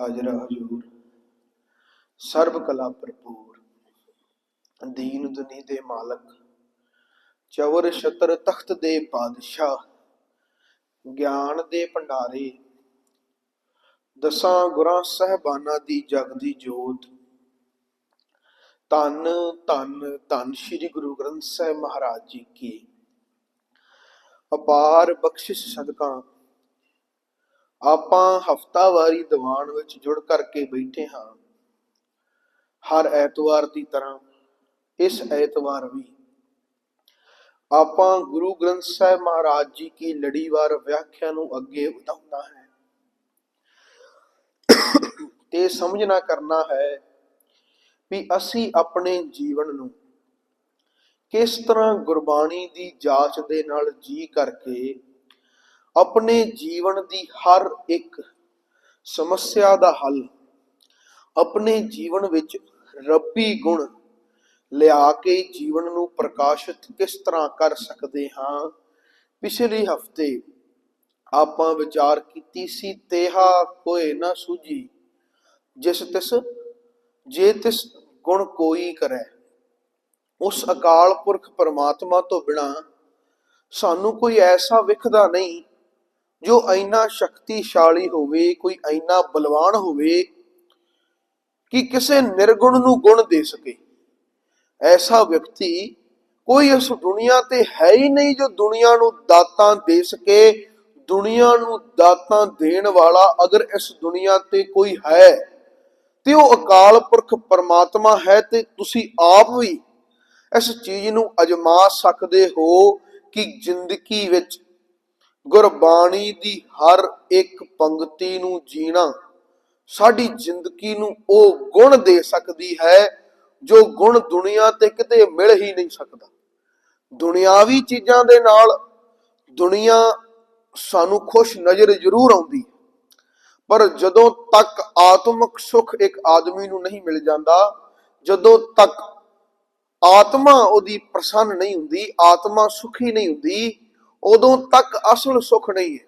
ਹਾਜ਼ਰਾ ਹਜੂਰ। ਸਰਬ ਕਲਾ ਭਰਪੂਰ। ਦੀਨ ਦੁਨੀ ਦੇ ਮਾਲਕ। ਚਵਰ ਛਤਰ ਤਖਤ ਦੇ ਬਾਦਸ਼ਾਹ ਗਿਆਨ ਦੇ ਭੰਡਾਰੇ। ਦਸਾਂ ਗੁਰਾਂ ਸਹਿਬਾਨਾਂ ਦੀ ਜਗ ਦੀ ਜੋਤ। ਧੰਨ ਧੰਨ ਧੰਨ ਸ੍ਰੀ ਗੁਰੂ ਗ੍ਰੰਥ ਸਾਹਿਬ ਮਹਾਰਾਜ ਜੀ ਕੀ। ਅਪਾਰ ਬਖਸ਼ਿਸ਼ ਸਦਕਾ। ਆਪਾਂ ਹਫਤਾਵਾਰੀ ਦੀਵਾਨ ਵਿੱਚ ਜੁੜ ਕਰਕੇ ਬੈਠੇ ਹਾਂ। ਹਰ ਐਤਵਾਰ ਦੀ ਤਰ੍ਹਾਂ, ਇਸ ਐਤਵਾਰ ਵੀ। ਆਪਾਂ ਗੁਰੂ ਗ੍ਰੰਥ ਸਾਹਿਬ ਮਹਾਰਾਜ ਜੀ ਕੀ ਲੜੀਵਾਰ ਵਿਆਖਿਆ ਨੂੰ ਅੱਗੇ ਵਧਾਉਣਾ ਹੈ। ਤੇ ਸਮਝਣਾ ਕਰਨਾ ਹੈ ਵੀ ਅਸੀਂ ਆਪਣੇ ਜੀਵਨ ਨੂੰ ਕਿਸ ਤਰ੍ਹਾਂ ਗੁਰਬਾਣੀ ਦੀ ਜਾਂਚ ਦੇ ਨਾਲ ਜੀ ਕਰਕੇ ਆਪਣੇ ਜੀਵਨ ਦੀ ਹਰ ਇੱਕ ਸਮੱਸਿਆ ਦਾ ਹੱਲ, ਆਪਣੇ ਜੀਵਨ ਵਿੱਚ ਰੱਬੀ ਗੁਣ ਲਿਆ ਕੇ ਜੀਵਨ ਨੂੰ ਪ੍ਰਕਾਸ਼ਿਤ ਕਿਸ ਤਰ੍ਹਾਂ ਕਰ ਸਕਦੇ ਹਾਂ? ਪਿਛਲੇ ਹਫ਼ਤੇ ਆਪਾਂ ਵਿਚਾਰ ਕੀਤੀ ਸੀ, ਤੇਹਾ ਕੋਏ ਨਾ ਸੂਝੀ, ਜਿਸ ਤਿਸ, ਜੇ ਤਿਸ ਗੁਣ ਕੋਈ ਕਰੈ, ਉਸ ਅਕਾਲ ਪੁਰਖ ਪਰਮਾਤਮਾ ਤੋਂ ਬਿਨਾ ਸਾਨੂੰ ਕੋਈ ਐਸਾ ਵਿਖਦਾ ਨਹੀਂ ਜੋ ਇੰਨਾ ਸ਼ਕਤੀਸ਼ਾਲੀ ਹੋਵੇ, ਕੋਈ ਇੰਨਾ ਬਲਵਾਨ ਹੋਵੇ ਕਿ ਕਿਸੇ ਨਿਰਗੁਣ ਨੂੰ ਗੁਣ ਦੇ ਸਕੇ। ਐਸਾ ਵਿਅਕਤੀ ਕੋਈ ਇਸ ਦੁਨੀਆ ਤੇ ਹੈ ਹੀ ਨਹੀਂ ਜੋ ਦੁਨੀਆ ਨੂੰ ਦਾਤਾਂ ਦੇ ਸਕੇ। ਦੁਨੀਆ ਨੂੰ ਦਾਤਾਂ ਦੇਣ ਵਾਲਾ ਅਗਰ ਇਸ ਦੁਨੀਆ ਤੇ ਕੋਈ ਹੈ, ਤੇ ਉਹ ਅਕਾਲ ਪੁਰਖ ਪਰਮਾਤਮਾ ਹੈ ਤੇ ਤੁਸੀਂ ਆਪ ਵੀ ਇਸ ਚੀਜ਼ ਨੂੰ ਅਜਮਾ ਸਕਦੇ ਹੋ ਕਿ ਜ਼ਿੰਦਗੀ ਵਿੱਚ ਗੁਰਬਾਣੀ ਦੀ ਹਰ ਇੱਕ ਪੰਕਤੀ ਨੂੰ ਜੀਣਾ, ਸਾਡੀ ਜ਼ਿੰਦਗੀ ਨੂੰ ਉਹ ਗੁਣ ਦੇ ਸਕਦੀ ਹੈ, ਜੋ ਗੁਣ ਦੁਨੀਆ ਤੇ ਕਿਤੇ ਮਿਲ ਹੀ ਨਹੀਂ ਸਕਦਾ। ਦੁਨਿਆਵੀ ਚੀਜ਼ਾਂ ਦੇ ਨਾਲ ਦੁਨੀਆ ਸਾਨੂੰ ਖੁਸ਼ ਨਜ਼ਰ ਜ਼ਰੂਰ ਆਉਂਦੀ ਪਰ ਜਦੋਂ ਤੱਕ ਆਤਮਿਕ ਸੁਖ ਇੱਕ ਆਦਮੀ ਨੂੰ ਨਹੀਂ ਮਿਲ ਜਾਂਦਾ, ਜਦੋਂ ਤੱਕ ਆਤਮਾ ਉਹਦੀ ਪ੍ਰਸੰਨ ਨਹੀਂ ਹੁੰਦੀ, ਆਤਮਾ ਸੁਖੀ ਨਹੀਂ ਹੁੰਦੀ ਉਦੋਂ ਤੱਕ ਅਸਲ ਸੁਖ ਨਹੀਂ ਹੈ।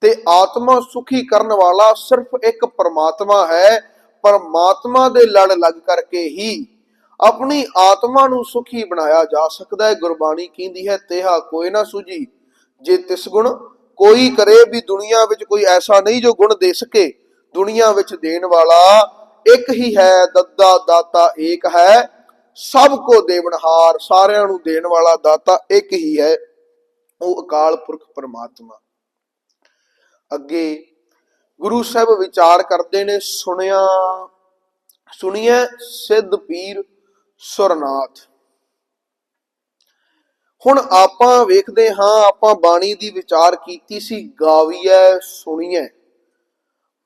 ਤੇ ਆਤਮਾ ਸੁਖੀ ਕਰਨ ਵਾਲਾ ਸਿਰਫ ਇੱਕ ਪਰਮਾਤਮਾ ਹੈ। ਪਰਮਾਤਮਾ ਦੇ ਲੜ ਲੱਗ ਕਰਕੇ ਹੀ ਆਪਣੀ ਆਤਮਾ ਨੂੰ ਸੁਖੀ ਬਣਾਇਆ ਜਾ ਸਕਦਾ ਹੈ। ਗੁਰਬਾਣੀ ਕਹਿੰਦੀ ਹੈ, ਤੇਹਾ ਕੋਈ ਨਾ ਸੁਝੀ, ਜੇ ਤਿਸ ਗੁਣ ਕੋਈ ਕਰੇ ਵੀ ਦੁਨੀਆ ਵਿੱਚ ਕੋਈ ਐਸਾ ਨਹੀਂ ਜੋ ਗੁਣ ਦੇ ਸਕੇ। ਦੁਨੀਆ ਵਿੱਚ ਦੇਣ ਵਾਲਾ ਇੱਕ ਹੀ ਹੈ, ਦੱਦਾ ਦਾਤਾ ਏਕ ਹੈ। ਸਭ ਕੋ ਦੇਵਨਹਾਰ ਸਾਰਿਆਂ ਨੂੰ ਦੇਣ ਵਾਲਾ ਦਾਤਾ ਇੱਕ ਹੀ ਹੈ। ਉਹ ਅਕਾਲ ਪੁਰਖ ਪਰਮਾਤਮਾ। ਅੱਗੇ ਗੁਰੂ ਸਾਹਿਬ ਵਿਚਾਰ ਕਰਦੇ ਨੇ, ਸੁਣਿਆ ਸੁਣੀਏ ਸਿੱਧ ਪੀਰ ਸੁਰਨਾਥ। ਹੁਣ ਆਪਾਂ ਵੇਖਦੇ ਹਾਂ, ਆਪਾਂ ਬਾਣੀ ਦੀ ਵਿਚਾਰ ਕੀਤੀ ਸੀ, ਗਾਵੀਐ, ਸੁਣੀਐ,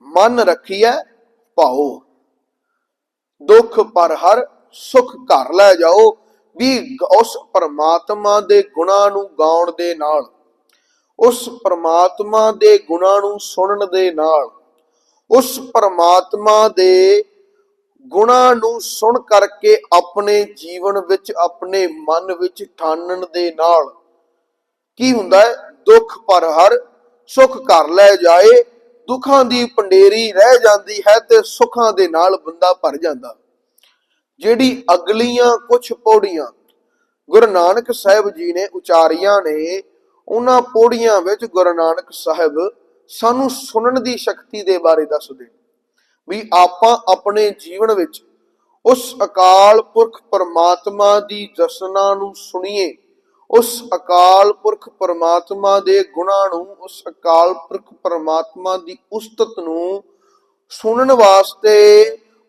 ਮਨ ਰੱਖੀਐ, ਭਾਉ। ਦੁੱਖ ਪਰ ਹਰ ਸੁਖ ਘਰ ਲੈ ਜਾਓ ਵੀ ਉਸ ਪਰਮਾਤਮਾ ਦੇ ਗੁਣਾਂ ਨੂੰ ਗਾਉਣ ਦੇ ਨਾਲ, ਉਸ ਪਰਮਾਤਮਾ ਦੇ ਗੁਣਾਂ ਨੂੰ ਸੁਣਨ ਦੇ ਨਾਲ, ਉਸ ਪਰਮਾਤਮਾ ਦੇ ਗੁਣਾਂ ਨੂੰ ਸੁਣ ਕਰਕੇ ਆਪਣੇ ਜੀਵਨ ਵਿੱਚ, ਆਪਣੇ ਮਨ ਵਿੱਚ ਠਾਨਣ ਦੇ ਨਾਲ ਕੀ ਹੁੰਦਾ ਹੈ? ਦੁੱਖ ਪਰ ਹਰ, ਸੁਖ ਕਰ ਲੈ ਜਾਏ, ਦੁੱਖਾਂ ਦੀ ਪੰਡੇਰੀ ਰਹਿ ਜਾਂਦੀ ਹੈ ਤੇ ਸੁੱਖਾਂ ਦੇ ਨਾਲ ਬੰਦਾ ਭਰ ਜਾਂਦਾ। ਜਿਹੜੀ ਅਗਲੀਆਂ ਕੁਝ ਪੌੜੀਆਂ ਗੁਰੂ ਨਾਨਕ ਸਾਹਿਬ ਜੀ ਨੇ ਉਚਾਰੀਆਂ ਨੇ, ਉਹਨਾਂ ਪੌੜੀਆਂ ਵਿੱਚ ਗੁਰੂ ਨਾਨਕ ਸਾਹਿਬ ਸਾਨੂੰ ਸੁਣਨ ਦੀ ਸ਼ਕਤੀ ਦੇ ਬਾਰੇ ਦੱਸਦੇ ਵੀ ਆਪਾਂ ਆਪਣੇ ਜੀਵਨ ਵਿੱਚ ਉਸ ਅਕਾਲ ਪੁਰਖ ਪਰਮਾਤਮਾ ਦੀ ਜਸਨਾ ਨੂੰ ਸੁਣੀਏ, ਉਸ ਅਕਾਲ ਪੁਰਖ ਪਰਮਾਤਮਾ ਦੇ ਗੁਣਾਂ ਨੂੰ, ਉਸ ਅਕਾਲ ਪੁਰਖ ਪਰਮਾਤਮਾ ਦੀ ਉਸਤਤ ਨੂੰ ਸੁਣਨ ਵਾਸਤੇ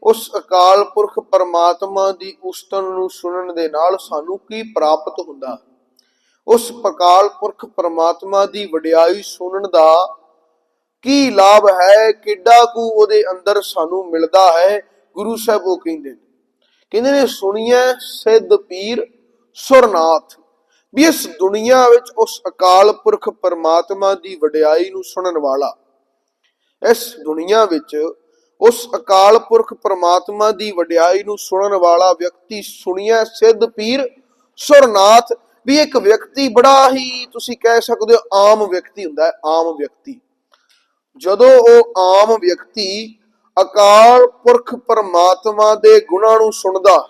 ਉਸ ਅਕਾਲ ਪੁਰਖ ਪਰਮਾਤਮਾ ਦੀ ਉਸਤਨ ਨੂੰ ਸੁਣਨ ਦੇ ਨਾਲ ਸਾਨੂੰ ਕੀ ਪ੍ਰਾਪਤ ਹੁੰਦਾ? ਉਸ ਅਕਾਲ ਪੁਰਖ ਪਰਮਾਤਮਾ ਦੀ ਵਡਿਆਈ ਸੁਣਨ ਦਾ ਕੀ ਲਾਭ ਹੈ? ਕਿੱਡਾ ਕੁ ਉਹਦੇ ਅੰਦਰ ਸਾਨੂੰ ਮਿਲਦਾ ਹੈ? ਗੁਰੂ ਸਾਹਿਬ ਉਹ ਕਹਿੰਦੇ ਨੇ। ਕਹਿੰਦੇ ਨੇ ਸੁਣੀਏ ਸਿੱਧ ਪੀਰ ਸੁਰਨਾਥ। ਵੀ ਇਸ ਦੁਨੀਆ ਵਿੱਚ ਉਸ ਅਕਾਲ ਪੁਰਖ ਪਰਮਾਤਮਾ ਦੀ ਵਡਿਆਈ ਨੂੰ ਸੁਣਨ ਵਾਲਾ, ਇਸ ਦੁਨੀਆ ਵਿੱਚ ਉਸ ਅਕਾਲ ਪੁਰਖ ਪਰਮਾਤਮਾ ਦੀ ਵਡਿਆਈ ਨੂੰ ਸੁਣਨ ਵਾਲਾ ਵਿਅਕਤੀ ਸੁਣਿਆ ਸਿੱਧ ਪੀਰ ਸੁਰਨਾਥ, ਵੀ ਇੱਕ ਵਿਅਕਤੀ ਬੜਾ ਹੀ ਤੁਸੀਂ ਕਹਿ ਸਕਦੇ ਹੋ ਆਮ ਵਿਅਕਤੀ ਹੁੰਦਾ ਹੈ, ਆਮ ਵਿਅਕਤੀ। ਜਦੋਂ ਉਹ ਆਮ ਵਿਅਕਤੀ ਅਕਾਲ ਪੁਰਖ ਪਰਮਾਤਮਾ ਦੇ ਗੁਣਾਂ ਨੂੰ ਸੁਣਦਾ,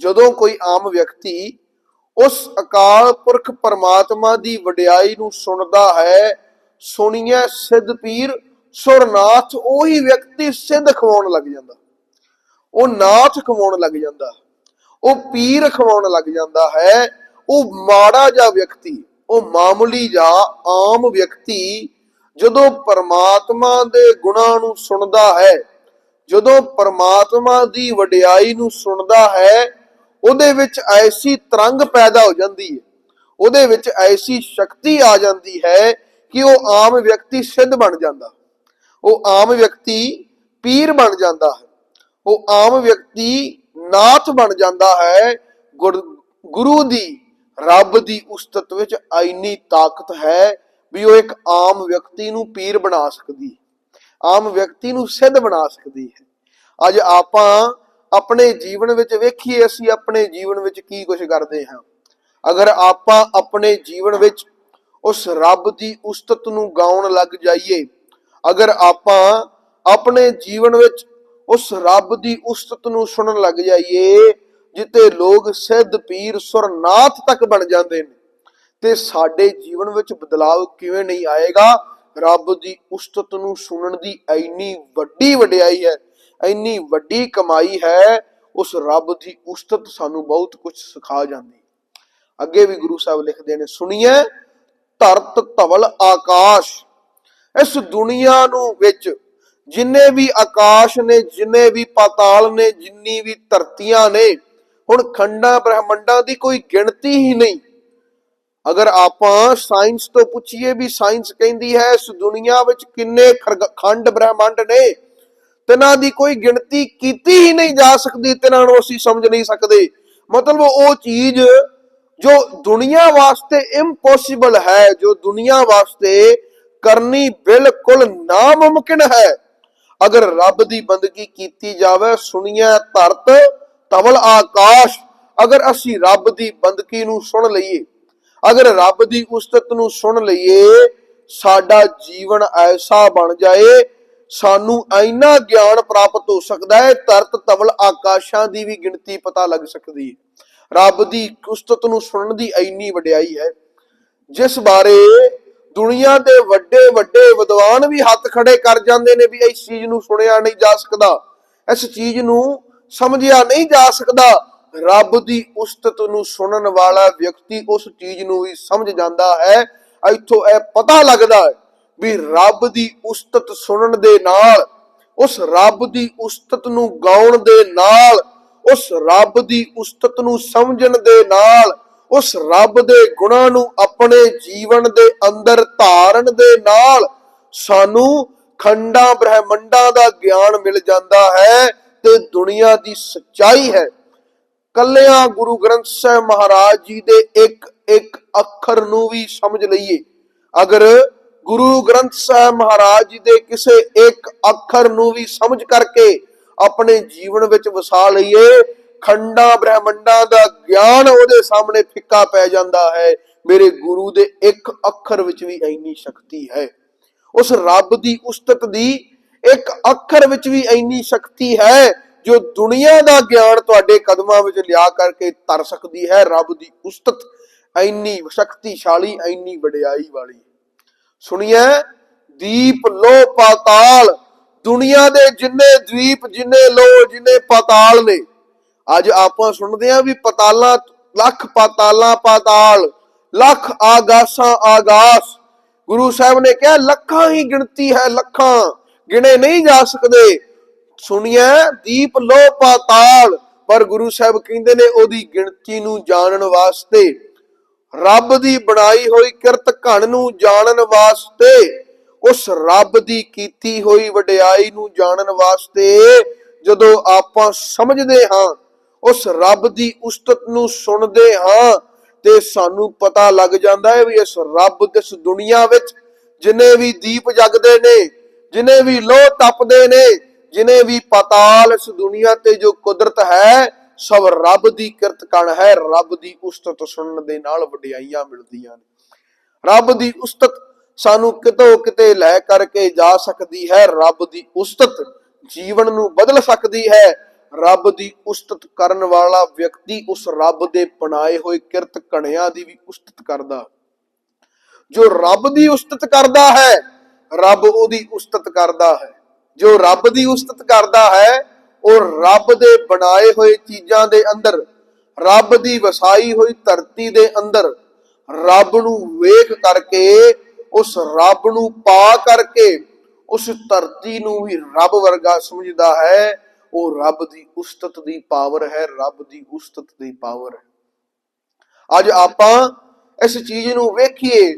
ਜਦੋਂ ਕੋਈ ਆਮ ਵਿਅਕਤੀ ਉਸ ਅਕਾਲ ਪੁਰਖ ਪਰਮਾਤਮਾ ਦੀ ਵਡਿਆਈ ਨੂੰ ਸੁਣਦਾ ਹੈ ਸੁਣੀਏ ਸਿੱਧ ਪੀਰ ਸੁਰਨਾਥ ਉਹੀ ਵਿਅਕਤੀ ਸਿੱਧ ਖਵਾਉਣ ਲੱਗ ਜਾਂਦਾ। ਉਹ ਨਾਥ ਖਵਾਉਣ ਲੱਗ ਜਾਂਦਾ। ਉਹ ਪੀਰ ਖਵਾਉਣ ਲੱਗ ਜਾਂਦਾ ਹੈ। ਉਹ ਮਾੜਾ ਜਿਹਾ ਵਿਅਕਤੀ, ਉਹ ਮਾਮੂਲੀ ਜਾਂ ਆਮ ਵਿਅਕਤੀ ਜਦੋਂ ਪਰਮਾਤਮਾ ਦੇ ਗੁਣਾਂ ਨੂੰ ਸੁਣਦਾ ਹੈ, ਜਦੋਂ ਪਰਮਾਤਮਾ ਦੀ ਵਡਿਆਈ ਨੂੰ ਸੁਣਦਾ ਹੈ, ਉਹਦੇ ਵਿੱਚ ਐਸੀ ਤਰੰਗ ਪੈਦਾ ਹੋ ਜਾਂਦੀ ਹੈ। ਉਹਦੇ ਵਿੱਚ ਐਸੀ ਸ਼ਕਤੀ ਆ ਜਾਂਦੀ ਹੈ ਕਿ ਉਹ ਆਮ ਵਿਅਕਤੀ ਸਿੱਧ ਬਣ ਜਾਂਦਾ। ਉਹ ਆਮ ਵਿਅਕਤੀ ਪੀਰ ਬਣ ਜਾਂਦਾ ਹੈ। ਉਹ ਆਮ ਵਿਅਕਤੀ ਨਾਥ ਬਣ ਜਾਂਦਾ ਹੈ। ਗੁਰ- ਗੁਰੂ ਦੀ, ਰੱਬ ਦੀ ਉਸਤਤ ਵਿੱਚ ਇੰਨੀ ਤਾਕਤ ਹੈ ਵੀ ਉਹ ਇੱਕ ਆਮ ਵਿਅਕਤੀ ਨੂੰ ਪੀਰ ਬਣਾ ਸਕਦੀ ਆਮ ਵਿਅਕਤੀ ਨੂੰ ਸਿੱਧ ਬਣਾ ਸਕਦੀ ਹੈ। ਅੱਜ ਆਪਾਂ ਆਪਣੇ ਜੀਵਨ ਵਿੱਚ ਵੇਖੀਏ, ਅਸੀਂ ਆਪਣੇ ਜੀਵਨ ਵਿੱਚ ਕੀ ਕੁਝ ਕਰਦੇ ਹਾਂ। ਅਗਰ ਆਪਾਂ ਆਪਣੇ ਜੀਵਨ ਵਿੱਚ ਉਸ ਰੱਬ ਦੀ ਉਸਤਤ ਨੂੰ ਗਾਉਣ ਲੱਗ ਜਾਈਏ ਅਗਰ ਆਪਾਂ ਆਪਣੇ ਜੀਵਨ ਵਿੱਚ ਉਸ ਰੱਬ ਦੀ ਉਸਤਤ ਨੂੰ ਸੁਣਨ ਲੱਗ ਜਾਈਏ ਜਿੱਤੇ ਲੋਕ ਸਿੱਧ ਪੀਰ ਸੁਰਨਾਥ ਤੱਕ ਬਣ ਜਾਂਦੇ ਨੇ, ਤੇ ਸਾਡੇ ਜੀਵਨ ਵਿੱਚ ਬਦਲਾਅ ਕਿਵੇਂ ਨਹੀਂ ਆਏਗਾ ਰੱਬ ਦੀ ਉਸਤਤ ਨੂੰ ਸੁਣਨ ਦੀ ਇੰਨੀ ਵੱਡੀ ਵਡਿਆਈ ਹੈ, ਇੰਨੀ ਵੱਡੀ ਕਮਾਈ ਹੈ, ਉਸ ਰੱਬ ਦੀ ਉਸਤਤ ਸਾਨੂੰ ਬਹੁਤ ਕੁਝ ਸਿਖਾ ਜਾਂਦੀ ਹੈ। ਅੱਗੇ ਵੀ ਗੁਰੂ ਸਾਹਿਬ ਲਿਖਦੇ ਨੇ, ਸੁਣੀਏ, ਧਰਤ ਧਵਲ ਆਕਾਸ਼ ਇਸ ਦੁਨੀਆ ਨੂੰ ਵਿੱਚ ਜਿੰਨੇ ਵੀ ਆਕਾਸ਼ ਨੇ, ਜਿੰਨੇ ਵੀ ਪਾਤਾਲ ਨੇ, ਜਿੰਨੀ ਵੀ ਧਰਤੀਆਂ ਨੇ, ਹੁਣ ਖੰਡਾਂ, ਬ੍ਰਹਿਮੰਡਾਂ ਦੀ ਕੋਈ ਗਿਣਤੀ ਹੀ ਨਹੀਂ। ਅਗਰ ਆਪਾਂ ਸਾਇੰਸ ਤੋਂ ਪੁੱਛੀਏ ਵੀ ਸਾਇੰਸ ਕਹਿੰਦੀ ਹੈ ਇਸ ਦੁਨੀਆ ਵਿੱਚ ਕਿੰਨੇ ਖੰਡ ਬ੍ਰਹਿਮੰਡ ਨੇ, ਤਿਨਾਂ ਦੀ ਕੋਈ ਗਿਣਤੀ ਕੀਤੀ ਹੀ ਨਹੀਂ ਜਾ ਸਕਦੀ, ਤਿਨਾਂ ਨੂੰ ਅਸੀਂ ਸਮਝ ਨਹੀਂ ਸਕਦੇ। ਮਤਲਬ ਉਹ ਚੀਜ਼ ਜੋ ਦੁਨੀਆ ਵਾਸਤੇ ਇੰਪੋਸੀਬਲ ਹੈ, ਜੋ ਦੁਨੀਆ ਵਾਸਤੇ ਕਰਨੀ ਬਿਲਕੁਲ ਨਾਮੁਮਕਿਨ ਹੈ। ਅਗਰ ਰੱਬ ਦੀ ਬੰਦਗੀ ਕੀਤੀ ਜਾਵੇ, ਸੁਣੀਏ ਧਰਤ ਤਵਲ ਆਕਾਸ਼, ਅਗਰ ਅਸੀਂ ਰੱਬ ਦੀ ਬੰਦਗੀ ਨੂੰ ਸੁਣ ਲਈਏ, ਅਗਰ ਰੱਬ ਦੀ ਉਸਤਤ ਨੂੰ ਸੁਣ ਲਈਏ, ਸਾਡਾ ਜੀਵਨ ਐਸਾ ਬਣ ਜਾਏ, ਸਾਨੂੰ ਇੰਨਾ ਗਿਆਨ ਪ੍ਰਾਪਤ ਹੋ ਸਕਦਾ ਹੈ, ਧਰਤ ਤਵਲ ਆਕਾਸ਼ਾਂ ਦੀ ਵੀ ਗਿਣਤੀ ਪਤਾ ਲੱਗ ਸਕਦੀ ਹੈ। ਰੱਬ ਦੀ ਉਸਤਤ ਨੂੰ ਸੁਣਨ ਦੀ ਇੰਨੀ ਵਡਿਆਈ ਹੈ। ਜਿਸ ਬਾਰੇ ਦੁਨੀਆ ਦੇ ਵੱਡੇ ਵੱਡੇ ਵਿਦਵਾਨ ਵੀ ਹੱਥ ਖੜੇ ਕਰ ਜਾਂਦੇ ਨੇ ਵੀ ਇਸ ਚੀਜ਼ ਨੂੰ ਸੁਣਿਆ ਨਹੀਂ ਜਾ ਸਕਦਾ। ਇਸ ਚੀਜ਼ ਨੂੰ ਸਮਝਿਆ ਨਹੀਂ ਜਾ ਸਕਦਾ। ਰੱਬ ਦੀ ਉਸਤਤ ਨੂੰ ਸੁਣਨ ਵਾਲਾ ਵਿਅਕਤੀ ਉਸ ਚੀਜ਼ ਨੂੰ ਵੀ ਸਮਝ ਜਾਂਦਾ ਹੈ। ਇੱਥੋਂ ਇਹ ਪਤਾ ਲੱਗਦਾ ਹੈ ਵੀ ਰੱਬ ਦੀ ਉਸਤਤ ਸੁਣਨ ਦੇ ਨਾਲ, ਉਸ ਰੱਬ ਦੀ ਉਸਤਤ ਨੂੰ ਗਾਉਣ ਦੇ ਨਾਲ, ਉਸ ਰੱਬ ਦੀ ਉਸਤਤ ਨੂੰ ਸਮਝਣ ਦੇ ਨਾਲ ਉਸ ਰੱਬ ਦੇ ਗੁਣਾਂ ਨੂੰ ਆਪਣੇ ਜੀਵਨ ਦੇ ਅੰਦਰ ਧਾਰਨ ਦੇ ਨਾਲ ਸਾਨੂੰ ਖੰਡਾਂ, ਬ੍ਰਹਿਮੰਡਾਂ ਦਾ ਗਿਆਨ ਮਿਲ ਜਾਂਦਾ ਹੈ ਤੇ ਦੁਨੀਆ ਦੀ ਸੱਚਾਈ ਹੈ। ਕੱਲਿਆਂ ਗੁਰੂ ਗ੍ਰੰਥ ਸਾਹਿਬ ਮਹਾਰਾਜ ਜੀ ਦੇ ਇੱਕ ਇੱਕ ਅੱਖਰ ਨੂੰ ਵੀ ਸਮਝ ਲਈਏ। ਅਗਰ ਗੁਰੂ ਗ੍ਰੰਥ ਸਾਹਿਬ ਮਹਾਰਾਜ ਜੀ ਦੇ ਕਿਸੇ ਇੱਕ ਅੱਖਰ ਨੂੰ ਵੀ ਸਮਝ ਕਰਕੇ ਆਪਣੇ ਜੀਵਨ ਵਿੱਚ ਵਸਾ ਲਈਏ ਖੰਡਾਂ, ਬ੍ਰਹਮੰਡਾਂ ਦਾ ਗਿਆਨ ਉਹਦੇ ਸਾਹਮਣੇ ਫਿੱਕਾ ਪੈ ਜਾਂਦਾ ਹੈ। ਮੇਰੇ ਗੁਰੂ ਦੇ ਇੱਕ ਅੱਖਰ ਵਿੱਚ ਵੀ ਇੰਨੀ ਸ਼ਕਤੀ ਹੈ। ਉਸ ਰੱਬ ਦੀ ਉਸਤਤ ਦੀ ਇੱਕ ਅੱਖਰ ਵਿੱਚ ਵੀ ਇੰਨੀ ਸ਼ਕਤੀ ਹੈ, ਜੋ ਦੁਨੀਆ ਦਾ ਗਿਆਨ ਤੁਹਾਡੇ ਕਦਮਾਂ ਵਿੱਚ ਲਿਆ ਕਰਕੇ ਤਰ ਸਕਦੀ ਹੈ। ਰੱਬ ਦੀ ਉਸਤਤ ਇੰਨੀ ਸ਼ਕਤੀਸ਼ਾਲੀ, ਇੰਨੀ ਵਡਿਆਈ ਵਾਲੀ। ਸੁਣੀਏ, ਦੀਪ ਲੋ ਪਾਤਾਲ। ਦੁਨੀਆ ਦੇ ਜਿੰਨੇ ਦੀਪ, ਜਿੰਨੇ ਲੋ ਜਿੰਨੇ ਪਾਤਾਲ ਨੇ ਅੱਜ ਆਪਾਂ ਸੁਣਦੇ ਆਂ ਵੀ ਪਤਾਲਾਂ, ਲੱਖ ਪਾਤਾਲਾਂ ਪਾਤਾਲ, ਲੱਖ ਆਗਾਸਾਂ ਆਗਾਸ। ਗੁਰੂ ਸਾਹਿਬ ਨੇ ਕਿਹਾ, ਲੱਖਾਂ ਹੀ ਗਿਣਤੀ ਹੈ, ਲੱਖਾਂ ਗਿਣੇ ਨਹੀਂ ਜਾ ਸਕਦੇ। ਸੁਣਿਆ ਦੀਪ ਲੋ ਪਾਤਾਲ, ਪਰ ਗੁਰੂ ਸਾਹਿਬ ਕਹਿੰਦੇ ਨੇ ਉਹਦੀ ਗਿਣਤੀ ਨੂੰ ਜਾਣਨ ਵਾਸਤੇ, ਰੱਬ ਦੀ ਬਣਾਈ ਹੋਈ ਕਿਰਤ ਘਣ ਨੂੰ ਜਾਣਨ ਵਾਸਤੇ, ਉਸ ਰੱਬ ਦੀ ਕੀਤੀ ਹੋਈ ਵਡਿਆਈ ਨੂੰ ਜਾਣਨ ਵਾਸਤੇ ਜਦੋਂ ਆਪਾਂ ਸਮਝਦੇ ਹਾਂ ਉਸ ਰੱਬ ਦੀ ਉਸਤਤ ਨੂੰ ਸੁਣਦੇ ਹਾਂ ਤੇ ਸਾਨੂੰ ਪਤਾ ਲੱਗ ਜਾਂਦਾ ਹੈ ਵੀ ਇਸ ਰੱਬ ਇਸ ਦੁਨੀਆ ਵਿੱਚ ਜਿਨੇ ਵੀ ਦੀਪ ਜਗਦੇ ਨੇ, ਜਿਨੇ ਵੀ ਲੋਹ ਤਪਦੇ ਨੇ, ਜਿਨੇ ਵੀ ਪਤਾਲ ਇਸ ਦੁਨੀਆ ਤੇ ਜੋ ਕੁਦਰਤ ਹੈ, ਸਭ ਰੱਬ ਦੀ ਕਿਰਤ ਕਣ ਹੈ, ਰੱਬ ਦੀ ਉਸਤਤ ਸੁਣਨ ਦੇ ਨਾਲ ਵਡਿਆਈਆਂ ਮਿਲਦੀਆਂ ਨੇ। ਰੱਬ ਦੀ ਉਸਤਤ ਸਾਨੂੰ ਕਿਤੋਂ ਕਿਤੇ ਲੈ ਕਰਕੇ ਜਾ ਸਕਦੀ ਹੈ, ਰੱਬ ਦੀ ਉਸਤਤ ਜੀਵਨ ਨੂੰ ਬਦਲ ਸਕਦੀ ਹੈ ਰੱਬ ਦੀ ਉਸਤਤ ਕਰਨ ਵਾਲਾ ਵਿਅਕਤੀ ਉਸ ਰੱਬ ਦੇ ਬਣਾਏ ਹੋਏ ਕਿਰਤ ਕਣਿਆਂ ਦੀ ਵੀ ਉਸਤਤ ਕਰਦਾ। ਜੋ ਰੱਬ ਦੀ ਉਸਤਤ ਕਰਦਾ ਹੈ, ਰੱਬ ਉਹਦੀ ਉਸਤਤ ਕਰਦਾ ਹੈ। ਜੋ ਰੱਬ ਦੀ ਉਸਤਤ ਕਰਦਾ ਹੈ, ਉਹ ਰੱਬ ਦੇ ਬਣਾਏ ਹੋਏ ਚੀਜ਼ਾਂ ਦੇ ਅੰਦਰ, ਰੱਬ ਦੀ ਵਸਾਈ ਹੋਈ ਧਰਤੀ ਦੇ ਅੰਦਰ, ਰੱਬ ਨੂੰ ਵੇਖ ਕਰਕੇ, ਉਸ ਰੱਬ ਨੂੰ ਪਾ ਕਰਕੇ, ਉਸ ਧਰਤੀ ਨੂੰ ਵੀ ਰੱਬ ਵਰਗਾ ਸਮਝਦਾ ਹੈ। ਉਹ ਰੱਬ ਦੀ ਉਸਤਤ ਦੀ ਪਾਵਰ ਹੈ, ਰੱਬ ਦੀ ਉਸਤਤ ਦੀ ਪਾਵਰ ਹੈ। ਅੱਜ ਆਪਾਂ ਇਸ ਚੀਜ਼ ਨੂੰ ਵੇਖੀਏ,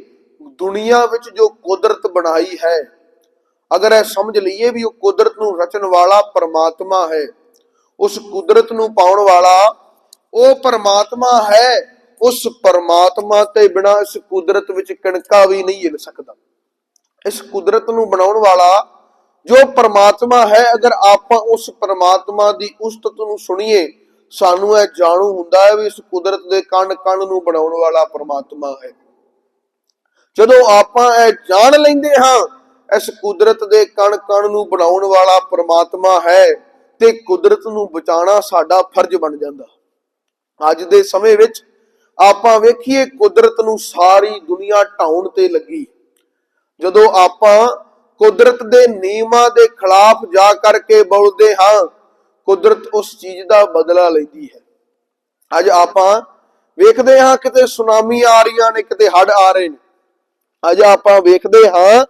ਦੁਨੀਆ ਵਿੱਚ ਜੋ ਕੁਦਰਤ ਬਣਾਈ ਹੈ, ਅਗਰ ਇਹ ਸਮਝ ਲਈਏ ਵੀ ਉਹ ਕੁਦਰਤ ਨੂੰ ਰਚਣ ਵਾਲਾ ਪਰਮਾਤਮਾ ਹੈ, ਉਸ ਕੁਦਰਤ ਨੂੰ ਪਾਉਣ ਵਾਲਾ ਉਹ ਪਰਮਾਤਮਾ ਹੈ, ਉਸ ਪਰਮਾਤਮਾ ਤੇ ਬਿਨਾ ਇਸ ਕੁਦਰਤ ਵਿੱਚ ਕਣਕਾ ਵੀ ਨਹੀਂ ਹਿਲ ਸਕਦਾ। ਇਸ ਕੁਦਰਤ ਨੂੰ ਬਣਾਉਣ ਵਾਲਾ ਜੋ ਪਰਮਾਤਮਾ ਹੈ, ਅਗਰ ਆਪਾਂ ਉਸ ਪਰਮਾਤਮਾ ਦੀ ਉਸਤਤ ਨੂੰ ਸੁਣੀਏ, ਸਾਨੂੰ ਇਹ ਜਾਣੂ ਹੁੰਦਾ ਹੈ ਵੀ ਇਸ ਕੁਦਰਤ ਦੇ ਕਣ ਕਣ ਨੂੰ ਬਣਾਉਣ ਵਾਲਾ ਪਰਮਾਤਮਾ ਹੈ। ਜਦੋਂ ਆਪਾਂ ਇਹ ਜਾਣ ਲੈਂਦੇ ਹਾਂ, ਇਸ ਕੁਦਰਤ ਦੇ ਕਣ ਕਣ ਨੂੰ ਬਣਾਉਣ ਵਾਲਾ ਪਰਮਾਤਮਾ ਹੈ, ਤੇ ਕੁਦਰਤ ਨੂੰ ਬਚਾਉਣਾ ਸਾਡਾ ਫਰਜ਼ ਬਣ ਜਾਂਦਾ। ਅੱਜ ਦੇ ਸਮੇਂ ਵਿੱਚ ਆਪਾਂ ਵੇਖੀਏ ਕੁਦਰਤ ਨੂੰ ਸਾਰੀ ਦੁਨੀਆ ਢਾਉਣ ਤੇ ਲੱਗੀ। ਜਦੋਂ ਆਪਾਂ ਕੁਦਰਤ ਦੇ ਨਿਯਮਾਂ ਦੇ ਖਿਲਾਫ ਜਾ ਕਰਕੇ ਬੋਲਦੇ ਹਾਂ, ਕੁਦਰਤ ਉਸ ਚੀਜ਼ ਦਾ ਬਦਲਾ ਲੈਂਦੀ ਹੈ। ਅੱਜ ਆਪਾਂ ਵੇਖਦੇ ਹਾਂ ਕਿਤੇ ਸੁਨਾਮੀ ਆ ਰਹੀਆਂ ਨੇ, ਕਿਤੇ ਹੜ ਆ ਰਹੇ ਨੇ। ਅੱਜ ਆਪਾਂ ਵੇਖਦੇ ਹਾਂ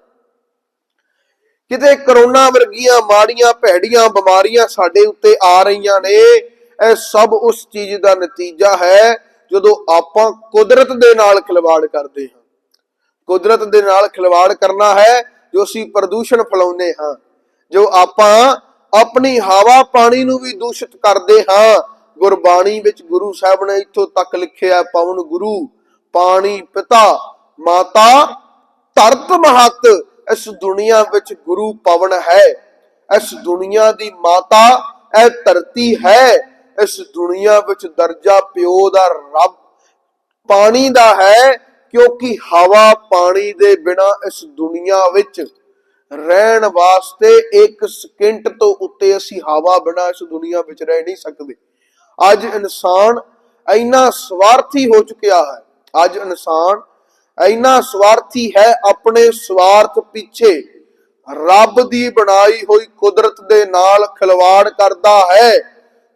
ਕਿਤੇ ਕਰੋਨਾ ਵਰਗੀਆਂ ਮਾੜੀਆਂ, ਭੈੜੀਆਂ ਬਿਮਾਰੀਆਂ ਸਾਡੇ ਉੱਤੇ ਆ ਰਹੀਆਂ ਨੇ। ਇਹ ਸਭ ਉਸ ਚੀਜ਼ ਦਾ ਨਤੀਜਾ ਹੈ, ਜਦੋਂ ਆਪਾਂ ਕੁਦਰਤ ਦੇ ਨਾਲ ਖਿਲਵਾੜ ਕਰਦੇ ਹਾਂ। ਕੁਦਰਤ ਦੇ ਨਾਲ ਖਿਲਵਾੜ ਕਰਨਾ ਹੈ ਜੋ ਅਸੀਂ ਪ੍ਰਦੂਸ਼ਣ ਫੈਲਾਉਂਦੇ ਹਾਂ, ਜੋ ਆਪਾਂ ਆਪਣੀ ਹਵਾ ਪਾਣੀ ਨੂੰ ਵੀ ਦੂਸ਼ਿਤ ਕਰਦੇ ਹਾਂ। ਗੁਰਬਾਣੀ ਵਿੱਚ ਗੁਰੂ ਸਾਹਿਬ ਨੇ ਇੱਥੋਂ ਤੱਕ ਲਿਖਿਆ, ਪਵਨ ਗੁਰੂ, ਪਾਣੀ ਪਿਤਾ, ਮਾਤਾ ਧਰਤ ਮਹਤ। ਇਸ ਦੁਨੀਆ ਵਿੱਚ ਗੁਰੂ ਪਵਨ ਹੈ। ਇਸ ਦੁਨੀਆ ਦੀ ਮਾਤਾ ਇਹ ਧਰਤੀ ਹੈ। ਇਸ ਦੁਨੀਆ ਵਿੱਚ ਦਰਜਾ ਪਿਓ ਦਾ ਰੱਬ ਪਾਣੀ ਦਾ ਹੈ। ਕਿਉਂਕਿ ਹਵਾ ਪਾਣੀ ਦੇ ਬਿਨਾ ਇਸ ਦੁਨੀਆ ਵਿੱਚ ਰਹਿਣ ਵਾਸਤੇ ਇੱਕ ਸਕਿੰਟ ਤੋਂ ਉੱਤੇ ਅਸੀਂ ਹਵਾ ਬਿਨਾ ਇਸ ਦੁਨੀਆ ਵਿੱਚ ਰਹਿ ਨਹੀਂ ਸਕਦੇ। ਅੱਜ ਇਨਸਾਨ ਇੰਨਾ ਸਵਾਰਥੀ ਹੋ ਚੁੱਕਿਆ ਹੈ। ਅੱਜ ਇਨਸਾਨ ਇੰਨਾ ਸਵਾਰਥੀ ਹੈ ਆਪਣੇ ਸਵਾਰਥ ਪਿੱਛੇ। ਰੱਬ ਦੀ ਬਣਾਈ ਹੋਈ ਕੁਦਰਤ ਦੇ ਨਾਲ ਖਿਲਵਾੜ ਕਰਦਾ ਹੈ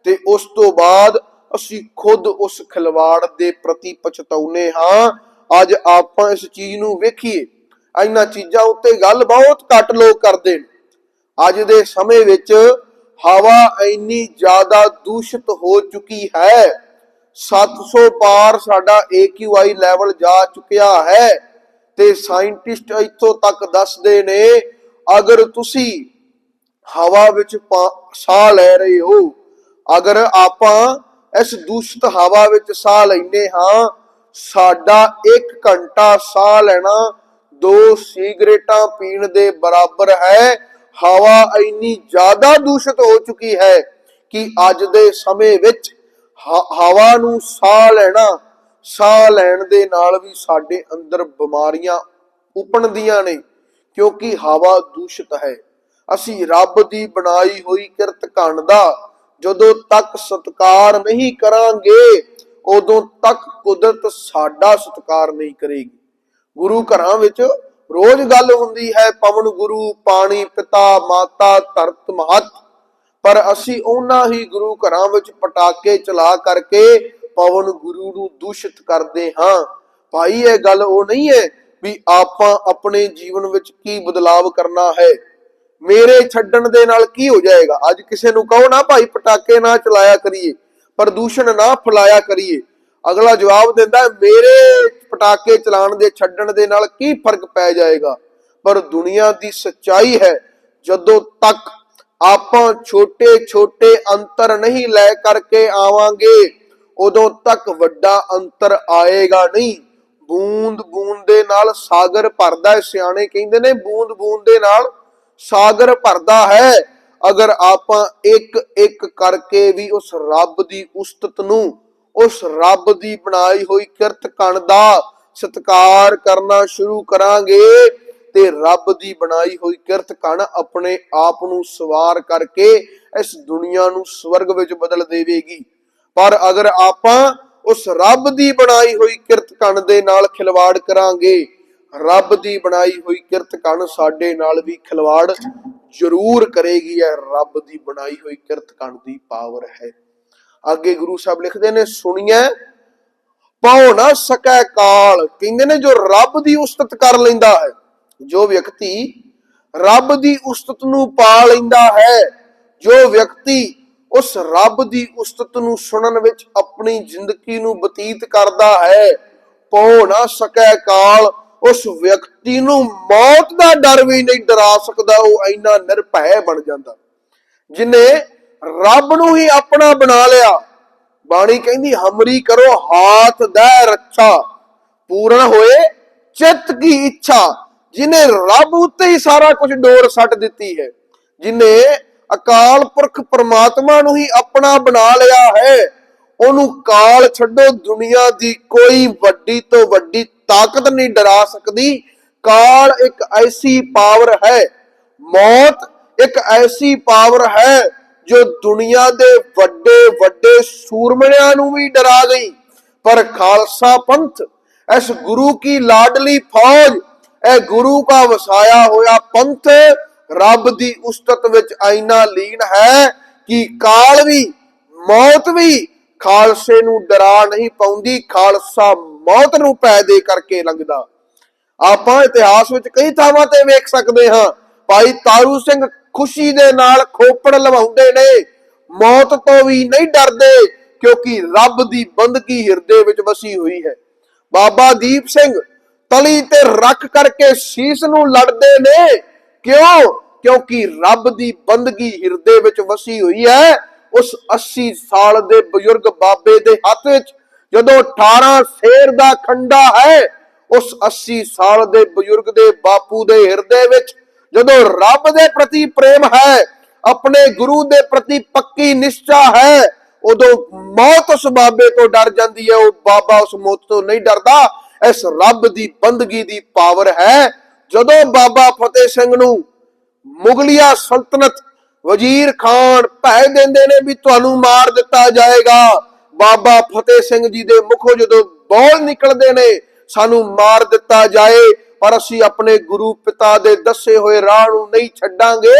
ਤੇ ਉਸ ਤੋਂ ਬਾਅਦ ਅਸੀਂ ਖੁਦ ਉਸ ਖਿਲਵਾੜ ਦੇ ਪ੍ਰਤੀ ਪਛਤਾਉਨੇ ਹਾਂ। ਅੱਜ ਆਪਾਂ ਇਸ ਚੀਜ਼ ਨੂੰ ਵੇਖੀਏ, ਇਹਨਾਂ ਚੀਜ਼ਾਂ ਉੱਤੇ ਗੱਲ ਬਹੁਤ ਘੱਟ ਲੋਕ ਕਰਦੇ ਨੇ। ਅੱਜ ਦੇ ਸਮੇਂ ਵਿੱਚ ਹਵਾ ਇੰਨੀ ਜ਼ਿਆਦਾ ਦੂਸ਼ਿਤ ਹੋ ਚੁੱਕੀ ਹੈ। 700 ਪਾਰ ਸਾਡਾ AQI ਲੈਵਲ ਜਾ ਚੁੱਕਿਆ ਹੈ ਤੇ ਸਾਇੰਟਿਸਟ ਇੱਥੋਂ ਤੱਕ ਦੱਸਦੇ ਨੇ, ਅਗਰ ਤੁਸੀਂ ਹਵਾ ਵਿੱਚ ਪਾ- ਸਾਹ ਲੈ ਰਹੇ ਹੋ, ਅਗਰ ਆਪਾਂ ਇਸ ਦੂਸ਼ਿਤ ਹਵਾ ਵਿੱਚ ਸਾਹ ਲੈਨੇ ਹਾਂ ਸਾਡਾ 1 ਘੰਟਾ ਸਾਹ ਲੈਣਾ, ਦੋ ਸਿਗਰਟਾਂ ਪੀਣ ਦੇ ਬਰਾਬਰ ਹੈ। ਹਵਾ ਇੰਨੀ ਜ਼ਿਆਦਾ ਦੂਸ਼ਿਤ ਹੋ ਚੁੱਕੀ ਹੈ ਕਿ ਅੱਜ ਦੇ ਸਮੇਂ ਵਿੱਚ ਹਵਾ ਨੂੰ ਸਾਹ ਲੈਣਾ, ਸਾਹ ਲੈਣ ਦੇ ਨਾਲ ਵੀ ਸਾਡੇ ਅੰਦਰ ਬਿਮਾਰੀਆਂ ਉਪਣਦੀਆਂ ਨੇ, ਕਿਉਂਕਿ ਹਵਾ ਦੂਸ਼ਿਤ ਹੈ। ਅਸੀਂ ਰੱਬ ਦੀ ਬਣਾਈ ਹੋਈ ਕਿਰਤ ਕਣ ਦਾ ਜਦੋਂ ਤੱਕ ਸਤਕਾਰ ਨਹੀਂ ਕਰਾਂਗੇ ਉਦੋਂ ਤੱਕ ਕੁਦਰਤ ਸਾਡਾ ਸਤਕਾਰ ਨਹੀਂ ਕਰੇਗੀ। ਗੁਰੂ ਘਰਾਂ ਵਿੱਚ ਰੋਜ਼ ਗੱਲ ਹੁੰਦੀ ਹੈ, ਪਵਨ ਗੁਰੂ, ਪਾਣੀ, ਪਿਤਾ, ਮਾਤਾ, ਧਰਤ, ਮਹਤ। ਪਰ ਅਸੀਂ ਉਹਨਾਂ ਹੀ ਗੁਰੂ ਘਰਾਂ ਵਿੱਚ ਪਟਾਕੇ ਚਲਾ ਕਰਕੇ ਪਵਨ ਗੁਰੂ ਨੂੰ ਦੂਸ਼ਿਤ ਕਰਦੇ ਹਾਂ। ਭਾਈ, ਇਹ ਗੱਲ ਉਹ ਨਹੀਂ ਹੈ ਵੀ ਆਪਾਂ ਆਪਣੇ ਜੀਵਨ ਵਿੱਚ ਕੀ ਬਦਲਾਵ ਕਰਨਾ ਹੈ। ਮੇਰੇ ਛੱਡਣ ਦੇ ਨਾਲ ਕੀ ਹੋ ਜਾਏਗਾ? ਅੱਜ ਕਿਸੇ ਨੂੰ ਕਹੋ ਨਾ, ਭਾਈ, ਪਟਾਕੇ ਨਾ ਚਲਾਇਆ ਕਰੀਏ। ਪ੍ਰਦੂਸ਼ਣ ਨਾ ਫੈਲਾਇਆ ਕਰੀਏ। ਅਗਲਾ ਜਵਾਬ ਦਿੰਦਾ ਮੇਰੇ ਪਟਾਕੇ ਚਲਾਉਣ ਦੇ, ਛੱਡਣ ਦੇ ਨਾਲ ਕੀ ਫ਼ਰਕ ਪੈ ਜਾਏਗਾ? ਪਰ ਦੁਨੀਆ ਦੀ ਸੱਚਾਈ ਹੈ, ਜਦੋਂ ਤੱਕ ਆਪਾਂ ਛੋਟੇ ਛੋਟੇ ਅੰਤਰ ਨਹੀਂ ਲੈ ਕਰਕੇ ਆਵਾਂਗੇ, ਉਦੋਂ ਤੱਕ ਵੱਡਾ ਅੰਤਰ ਆਏਗਾ ਨਹੀਂ। ਬੂੰਦ ਬੂੰਦ ਦੇ ਨਾਲ ਸਾਗਰ ਭਰਦਾ ਹੈ, ਸਿਆਣੇ ਕਹਿੰਦੇ ਨੇ ਬੂੰਦ ਬੂੰਦ ਦੇ ਨਾਲ ਸਾਗਰ ਭਰਦਾ ਹੈ। ਅਗਰ ਆਪਾਂ ਇੱਕ ਇੱਕ ਕਰਕੇ ਵੀ ਉਸ ਰੱਬ ਦੀ ਉਸਤਤ ਨੂੰ, ਉਸ ਰੱਬ ਦੀ ਬਣਾਈ ਹੋਈ ਕਿਰਤ ਕਣ ਦਾ ਸਤਕਾਰ ਕਰਨਾ ਸ਼ੁਰੂ ਕਰਾਂਗੇ ਤੇ ਰੱਬ ਦੀ ਬਣਾਈ ਹੋਈ ਕਿਰਤ ਕਣ ਆਪਣੇ ਆਪ ਨੂੰ ਸਵਾਰ ਕਰਕੇ ਇਸ ਦੁਨੀਆ ਨੂੰ ਸਵਰਗ ਵਿੱਚ ਬਦਲ ਦੇਵੇਗੀ। ਪਰ ਅਗਰ ਆਪਾਂ ਉਸ ਰੱਬ ਦੀ ਬਣਾਈ ਹੋਈ ਕਿਰਤ ਕਣ ਦੇ ਨਾਲ ਖਿਲਵਾੜ ਕਰਾਂਗੇ, ਰੱਬ ਦੀ ਬਣਾਈ ਹੋਈ ਕਿਰਤ ਕਣ ਸਾਡੇ ਨਾਲ ਵੀ ਖਿਲਵਾੜ ਜ਼ਰੂਰ ਕਰੇਗੀ ਹੈ, ਰੱਬ ਦੀ ਬਣਾਈ ਹੋਈ ਕਿਰਤ ਕਣ ਦੀ ਪਾਵਰ ਹੈ। ਅੱਗੇ ਗੁਰੂ ਸਾਹਿਬ ਲਿਖਦੇ ਨੇ, ਸੁਣੀਐ, ਪਾਉ ਨਾ ਸਕੈ ਕਾਲ। ਕਹਿੰਦੇ ਨੇ, ਜੋ ਰੱਬ ਦੀ ਉਸਤਤ ਕਰ ਲੈਂਦਾ ਹੈ, ਜੋ ਵਿਅਕਤੀ ਰੱਬ ਦੀ ਉਸਤਤ ਨੂੰ ਪਾ ਲੈਂਦਾ ਹੈ, ਜੋ ਵਿਅਕਤੀ ਉਸ ਰੱਬ ਦੀ ਉਸਤਤ ਨੂੰ ਸੁਣਨ ਵਿੱਚ ਆਪਣੀ ਜ਼ਿੰਦਗੀ ਨੂੰ ਬਤੀਤ ਕਰਦਾ ਹੈ, ਪਾਉ ਨਾ ਸਕੈ ਕਾਲ। ਉਸ ਵਿਅਕਤੀ ਜਿਹਨੂੰ ਮੌਤ ਦਾ ਡਰ ਵੀ ਨਹੀਂ ਡਰਾ ਸਕਦਾ, ਉਹ ਇੰਨਾ ਨਿਰਭੈ ਬਣ ਜਾਂਦਾ। ਜਿਨੇ ਰੱਬ ਨੂੰ ਹੀ ਆਪਣਾ ਬਣਾ ਲਿਆ, ਬਾਣੀ ਕਹਿੰਦੀ, ਹਮਰੀ ਕਰੋ ਹਾਥ ਦਾ ਰੱਛਾ, ਪੂਰਨ ਹੋਏ ਚਿੱਤ ਕੀ ਇੱਛਾ। ਜਿਨੇ ਰੱਬ ਉੱਤੇ ਹੀ ਸਾਰਾ ਕੁਝ ਡੋਰ ਸੱਟ ਦਿੱਤੀ ਹੈ, ਜਿਨੇ ਅਕਾਲ ਪੁਰਖ ਪ੍ਰਮਾਤਮਾ ਨੂੰ ਹੀ ਆਪਣਾ ਬਣਾ ਲਿਆ ਹੈ, ਉਹਨੂੰ ਕਾਲ ਛੱਡੋ, ਦੁਨੀਆ ਦੀ ਕੋਈ ਵੱਡੀ ਤੋਂ ਵੱਡੀ ਤਾਕਤ ਨਹੀਂ ਡਰਾ ਸਕਦੀ। ਕਾਲ ਇੱਕ ਐਸੀ ਪਾਵਰ ਹੈ, ਮੌਤ ਇੱਕ ਐਸੀ ਪਾਵਰ ਹੈ, ਜੋ ਦੁਨੀਆ ਦੇ ਵੱਡੇ ਵੱਡੇ ਸੂਰਮਿਆਂ ਨੂੰ ਵੀ ਡਰਾ ਗਈ। ਪਰ ਖਾਲਸਾ ਪੰਥ ਇਸ ਗੁਰੂ ਕੀ ਲਾਡਲੀ ਫੌਜ, ਇਹ ਗੁਰੂ ਦਾ ਵਸਾਇਆ ਹੋਇਆ ਪੰਥ ਰੱਬ ਦੀ ਉਸਤਤ ਵਿੱਚ ਆਇਨਾ ਲੀਨ ਹੈ ਕਿ ਕਾਲ ਵੀ, ਮੌਤ ਵੀ ਖਾਲਸੇ ਨੂੰ ਡਰਾ ਨਹੀਂ ਪਾਉਂਦੀ, ਖਾਲਸਾ ਮੌਤ ਨੂੰ ਪੈ ਦੇ ਕਰਕੇ ਲੰਘਦਾ। ਆਪਾਂ ਇਤਿਹਾਸ ਵਿੱਚ ਕਈ ਥਾਵਾਂ ਤੇ ਵੇਖ ਸਕਦੇ ਹਾਂ। ਭਾਈ ਤਾਰੂ ਸਿੰਘ ਖੁਸ਼ੀ ਦੇ ਨਾਲ ਖੋਪੜ ਲਵਾਉਂਦੇ ਨੇ। ਮੌਤ ਤੋਂ ਵੀ ਨਹੀਂ ਡਰਦੇ, ਕਿਉਂਕਿ ਰੱਬ ਦੀ ਬੰਦਗੀ ਹਿਰਦੇ ਵਿੱਚ ਵਸੀ ਹੋਈ ਹੈ। ਬਾਬਾ ਦੀਪ ਸਿੰਘ ਤਲੀ ਤੇ ਰੱਖ ਕਰਕੇ ਸ਼ੀਸ਼ ਨੂੰ ਲੜਦੇ ਨੇ। ਕਿਉਂ? ਕਿਉਂਕਿ ਰੱਬ ਦੀ ਬੰਦਗੀ ਹਿਰਦੇ ਵਿੱਚ ਵਸੀ ਹੋਈ ਹੈ। ਉਸ 80 ਸਾਲ ਦੇ ਬਜ਼ੁਰਗ ਬਾਬੇ ਦੇ ਹੱਥ ਵਿੱਚ ਜਦੋਂ 18 ਸ਼ੇਰ ਦਾ ਖੰਡਾ ਹੈ ਉਸ 80 ਸਾਲ ਦੇ ਬਜ਼ੁਰਗ ਦੇ ਬਾਪੂ ਦੇ ਹਿਰਦੇ ਵਿੱਚ ਜਦੋਂ ਰੱਬ ਦੇ ਪ੍ਰਤੀ ਪ੍ਰੇਮ ਹੈ, ਆਪਣੇ ਗੁਰੂ ਦੇ ਪ੍ਰਤੀ ਪੱਕੀ ਨਿਸ਼ਚਾ ਹੈ, ਉਦੋਂ ਮੌਤ ਉਸ ਬਾਬੇ ਤੋਂ ਡਰ ਜਾਂਦੀ ਹੈ, ਉਹ ਬਾਬਾ ਉਸ ਮੌਤ ਤੋਂ ਨਹੀਂ ਡਰਦਾ। ਇਸ ਰੱਬ ਦੀ ਬੰਦਗੀ ਦੀ ਪਾਵਰ ਹੈ। ਜਦੋਂ ਬਾਬਾ ਫਤਿਹ ਸਿੰਘ ਨੂੰ ਮੁਗਲਿਆ ਸਲਤਨਤ ਵਜ਼ੀਰ ਖਾਨ ਭੈ ਦਿੰਦੇ ਨੇ ਵੀ ਤੁਹਾਨੂੰ ਮਾਰ ਦਿੱਤਾ ਜਾਏਗਾ, ਬਾਬਾ ਫਤਿਹ ਸਿੰਘ ਜੀ ਦੇ ਮੁਖੋਂ ਜਦੋਂ ਬੋਲ ਨਿਕਲਦੇ ਨੇ ਸਾਨੂੰ ਮਾਰ ਦਿੱਤਾ ਜਾਏ, ਪਰ ਅਸੀਂ ਆਪਣੇ ਗੁਰੂ ਪਿਤਾ ਦੇ ਦੱਸੇ ਹੋਏ ਰਾਹ ਨੂੰ ਨਹੀਂ ਛੱਡਾਂਗੇ।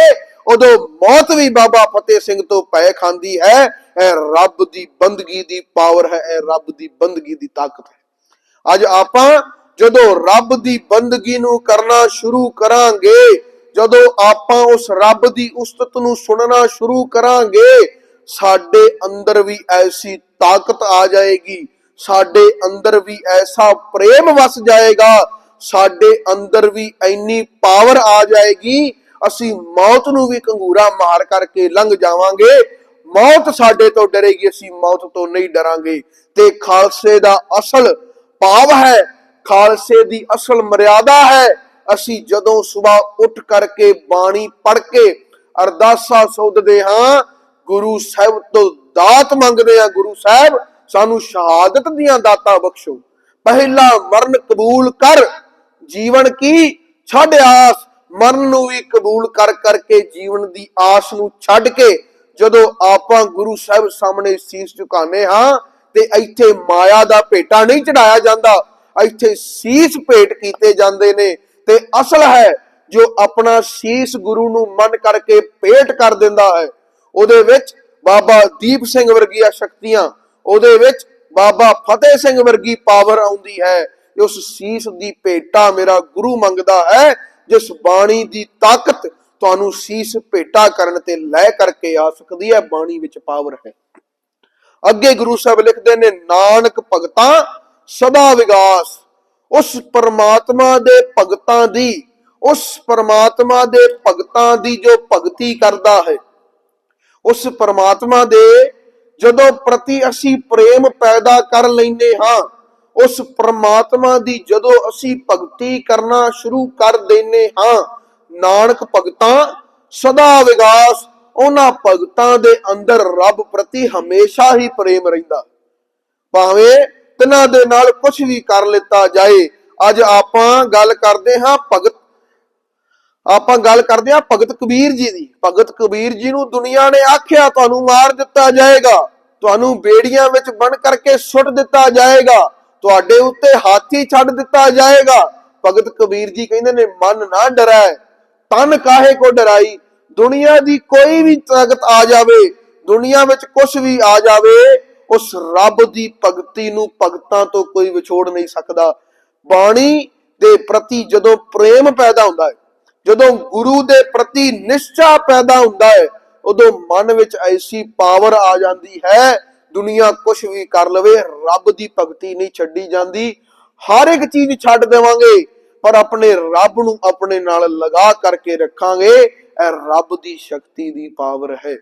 ਉਦੋਂ ਮੌਤ ਵੀ ਬਾਬਾ ਫਤਿਹ ਸਿੰਘ ਤੋਂ ਪੈ ਖਾਂਦੀ ਹੈ। ਇਹ ਰੱਬ ਦੀ ਬੰਦਗੀ ਦੀ ਪਾਵਰ ਹੈ ਇਹ ਰੱਬ ਦੀ ਬੰਦਗੀ ਦੀ ਤਾਕਤ ਹੈ। ਅੱਜ ਆਪਾਂ ਜਦੋਂ ਰੱਬ ਦੀ ਬੰਦਗੀ ਨੂੰ ਕਰਨਾ ਸ਼ੁਰੂ ਕਰਾਂਗੇ, ਜਦੋਂ ਆਪਾਂ ਉਸ ਰੱਬ ਦੀ ਉਸਤਤ ਨੂੰ ਸੁਣਨਾ ਸ਼ੁਰੂ ਕਰਾਂਗੇ, ਸਾਡੇ ਅੰਦਰ ਵੀ ਐਸੀ ਤਾਕਤ ਆ ਜਾਏਗੀ। ਸਾਡੇ ਅੰਦਰ ਵੀ ਐਸਾ ਪ੍ਰੇਮ ਵਸ ਜਾਏਗਾ, ਸਾਡੇ ਅੰਦਰ ਵੀ ਇੰਨੀ ਪਾਵਰ ਆ ਜਾਏਗੀ, ਅਸੀਂ ਮੌਤ ਨੂੰ ਵੀ ਕੰਗੂਰਾ ਮਾਰ ਕਰਕੇ ਲੰਘ ਜਾਵਾਂਗੇ। ਮੌਤ ਸਾਡੇ ਤੋਂ ਡਰੇਗੀ, ਅਸੀਂ ਮੌਤ ਤੋਂ ਨਹੀਂ ਡਰਾਂਗੇ। ਤੇ ਖਾਲਸੇ ਦਾ ਅਸਲ ਭਾਵ ਹੈ, ਖਾਲਸੇ ਦੀ ਅਸਲ ਮਰਿਆਦਾ ਹੈ, ਅਸੀਂ ਜਦੋਂ ਸਵੇਰ ਉੱਠ ਕਰਕੇ ਬਾਣੀ ਪੜ ਕੇ ਅਰਦਾਸਾਂ ਸੋਧਦੇ ਹਾਂ, ਗੁਰੂ ਸਾਹਿਬ ਤੋਂ ਦਾਤ ਮੰਗਦੇ ਹਾਂ, ਗੁਰੂ ਸਾਹਿਬ ਸਾਨੂੰ ਸ਼ਹਾਦਤ ਦੀਆਂ ਦਾਤਾਂ ਬਖਸ਼ੋ। ਪਹਿਲਾ ਮਰਨ ਕਬੂਲ ਕਰ, ਜੀਵਨ ਕੀ ਛੱਡ ਆਸ। ਮਰਨ ਨੂੰ ਵੀ ਕਬੂਲ ਕਰ ਕਰਕੇ ਜੀਵਨ ਦੀ ਆਸ ਨੂੰ ਛੱਡ ਕੇ ਜਦੋਂ ਆਪਾਂ ਗੁਰੂ ਸਾਹਿਬ ਸਾਹਮਣੇ ਸੀਸ ਝੁਕਾਉਂਦੇ ਹਾਂ ਤੇ ਇੱਥੇ ਮਾਇਆ ਦਾ ਭੇਟਾ ਨਹੀਂ ਚੜਾਇਆ ਜਾਂਦਾ, ਇੱਥੇ ਸੀਸ ਭੇਟ ਕੀਤੇ ਜਾਂਦੇ ਨੇ। ਤੇ ਅਸਲ ਹੈ, ਜੋ ਆਪਣਾ ਸੀਸ ਗੁਰੂ ਨੂੰ ਮਨ ਕਰਕੇ ਭੇਟ ਕਰ ਦਿੰਦਾ ਹੈ, ਉਹਦੇ ਵਿੱਚ ਬਾਬਾ ਦੀਪ ਸਿੰਘ ਵਰਗੀਆਂ ਸ਼ਕਤੀਆਂ ਉਹਦੇ ਵਿੱਚ ਬਾਬਾ ਫਤਿਹ ਸਿੰਘ ਵਰਗੀ ਪਾਵਰ ਆਉਂਦੀ ਹੈ ਉਸ ਸੀਸ ਦੀ ਭੇਟਾ ਮੇਰਾ ਗੁਰੂ ਮੰਗਦਾ ਹੈ, ਜਿਸ ਬਾਣੀ ਦੀ ਤਾਕਤ ਤੁਹਾਨੂੰ ਸੀਸ ਭੇਟਾ ਕਰਨ ਤੇ ਲੈ ਕਰਕੇ ਆ ਸਕਦੀ ਹੈ, ਬਾਣੀ ਵਿੱਚ ਪਾਵਰ ਹੈ। ਅੱਗੇ ਗੁਰੂ ਸਾਹਿਬ ਲਿਖਦੇ ਨੇ, ਨਾਨਕ ਭਗਤਾਂ ਸਦਾ ਵਿਗਾਸ, ਉਸ ਪਰਮਾਤਮਾ ਦੇ ਭਗਤਾਂ ਦੀ, ਉਸ ਪਰਮਾਤਮਾ ਦੇ ਭਗਤਾਂ ਦੀ ਜੋ ਭਗਤੀ ਕਰਦਾ ਹੈ, ਉਸ ਪਰਮਾਤਮਾ ਦੇ ਜਦੋਂ ਪ੍ਰਤੀ ਅਸੀਂ ਪ੍ਰੇਮ ਪੈਦਾ ਕਰ ਲੈਂਦੇ ਹਾਂ, ਉਸ ਪ੍ਰਮਾਤਮਾ ਦੀ ਜਦੋਂ ਅਸੀਂ ਭਗਤੀ ਕਰਨਾ ਸ਼ੁਰੂ ਕਰ ਦਿੰਨੇ ਹਾਂ, ਨਾਨਕ ਭਗਤਾਂ ਸਦਾ ਵਿਗਾਸ, ਉਹਨਾਂ ਭਗਤਾਂ ਦੇ ਅੰਦਰ ਰੱਬ ਪ੍ਰਤੀ ਹਮੇਸ਼ਾ ਹੀ ਪ੍ਰੇਮ ਰਹਿੰਦਾ। ਭਾਵੇਂ ਤਿਨਾਂ ਦੇ ਨਾਲ ਕੁਝ ਵੀ ਕਰ ਲਿੱਤਾ ਜਾਏ, ਅੱਜ ਆਪਾਂ ਗੱਲ ਕਰਦੇ ਹਾਂ ਭਗਤ ਆਪਾਂ ਗੱਲ ਕਰਦੇ ਆ ਭਗਤ ਕਬੀਰ ਜੀ ਦੀ। ਭਗਤ ਕਬੀਰ ਜੀ ਨੂੰ ਦੁਨੀਆ ਨੇ ਆਖਿਆ, ਤੁਹਾਨੂੰ ਮਾਰ ਦਿੱਤਾ ਜਾਏਗਾ। ਤੁਹਾਨੂੰ ਬੇੜੀਆਂ ਵਿੱਚ ਬਣ ਕਰਕੇ ਸੁੱਟ ਦਿੱਤਾ ਜਾਏਗਾ। ਤੁਹਾਡੇ ਉੱਤੇ ਹਾਥੀ ਛੱਡ ਦਿੱਤਾ ਜਾਏਗਾ। ਭਗਤ ਕਬੀਰ ਜੀ ਕਹਿੰਦੇ ਨੇ, ਮਨ ਨਾ ਡਰੈ ਤਨ ਕਾਹੇ ਕੋ ਡਰਾਈ? ਦੁਨੀਆ ਦੀ ਕੋਈ ਵੀ ਤਾਕਤ ਆ ਜਾਵੇ, ਦੁਨੀਆ ਵਿੱਚ ਕੁਝ ਵੀ ਆ ਜਾਵੇ, ਉਸ ਰੱਬ ਦੀ ਭਗਤੀ ਨੂੰ ਭਗਤਾਂ ਤੋਂ ਕੋਈ ਵਿਛੋੜ ਨਹੀਂ ਸਕਦਾ। ਬਾਣੀ ਦੇ ਪ੍ਰਤੀ ਜਦੋਂ ਪ੍ਰੇਮ ਪੈਦਾ ਹੁੰਦਾ ਹੈ ਜਦੋਂ ਗੁਰੂ ਦੇ ਪ੍ਰਤੀ ਨਿਸ਼ਚਾ ਪੈਦਾ ਹੁੰਦਾ ਹੈ, ਉਦੋਂ ਮਨ ਵਿੱਚ ਐਸੀ ਪਾਵਰ ਆ ਜਾਂਦੀ ਹੈ, ਦੁਨੀਆ ਕੁਝ ਵੀ ਕਰ ਲਵੇ, ਰੱਬ ਦੀ ਭਗਤੀ ਨਹੀਂ ਛੱਡੀ ਜਾਂਦੀ। ਹਰ ਇੱਕ ਚੀਜ਼ ਛੱਡ ਦੇਵਾਂਗੇ, ਪਰ ਆਪਣੇ ਰੱਬ ਨੂੰ ਆਪਣੇ ਨਾਲ ਲਗਾ ਕਰਕੇ ਰੱਖਾਂਗੇ, ਇਹ ਰੱਬ ਦੀ ਸ਼ਕਤੀ ਦੀ ਪਾਵਰ ਹੈ।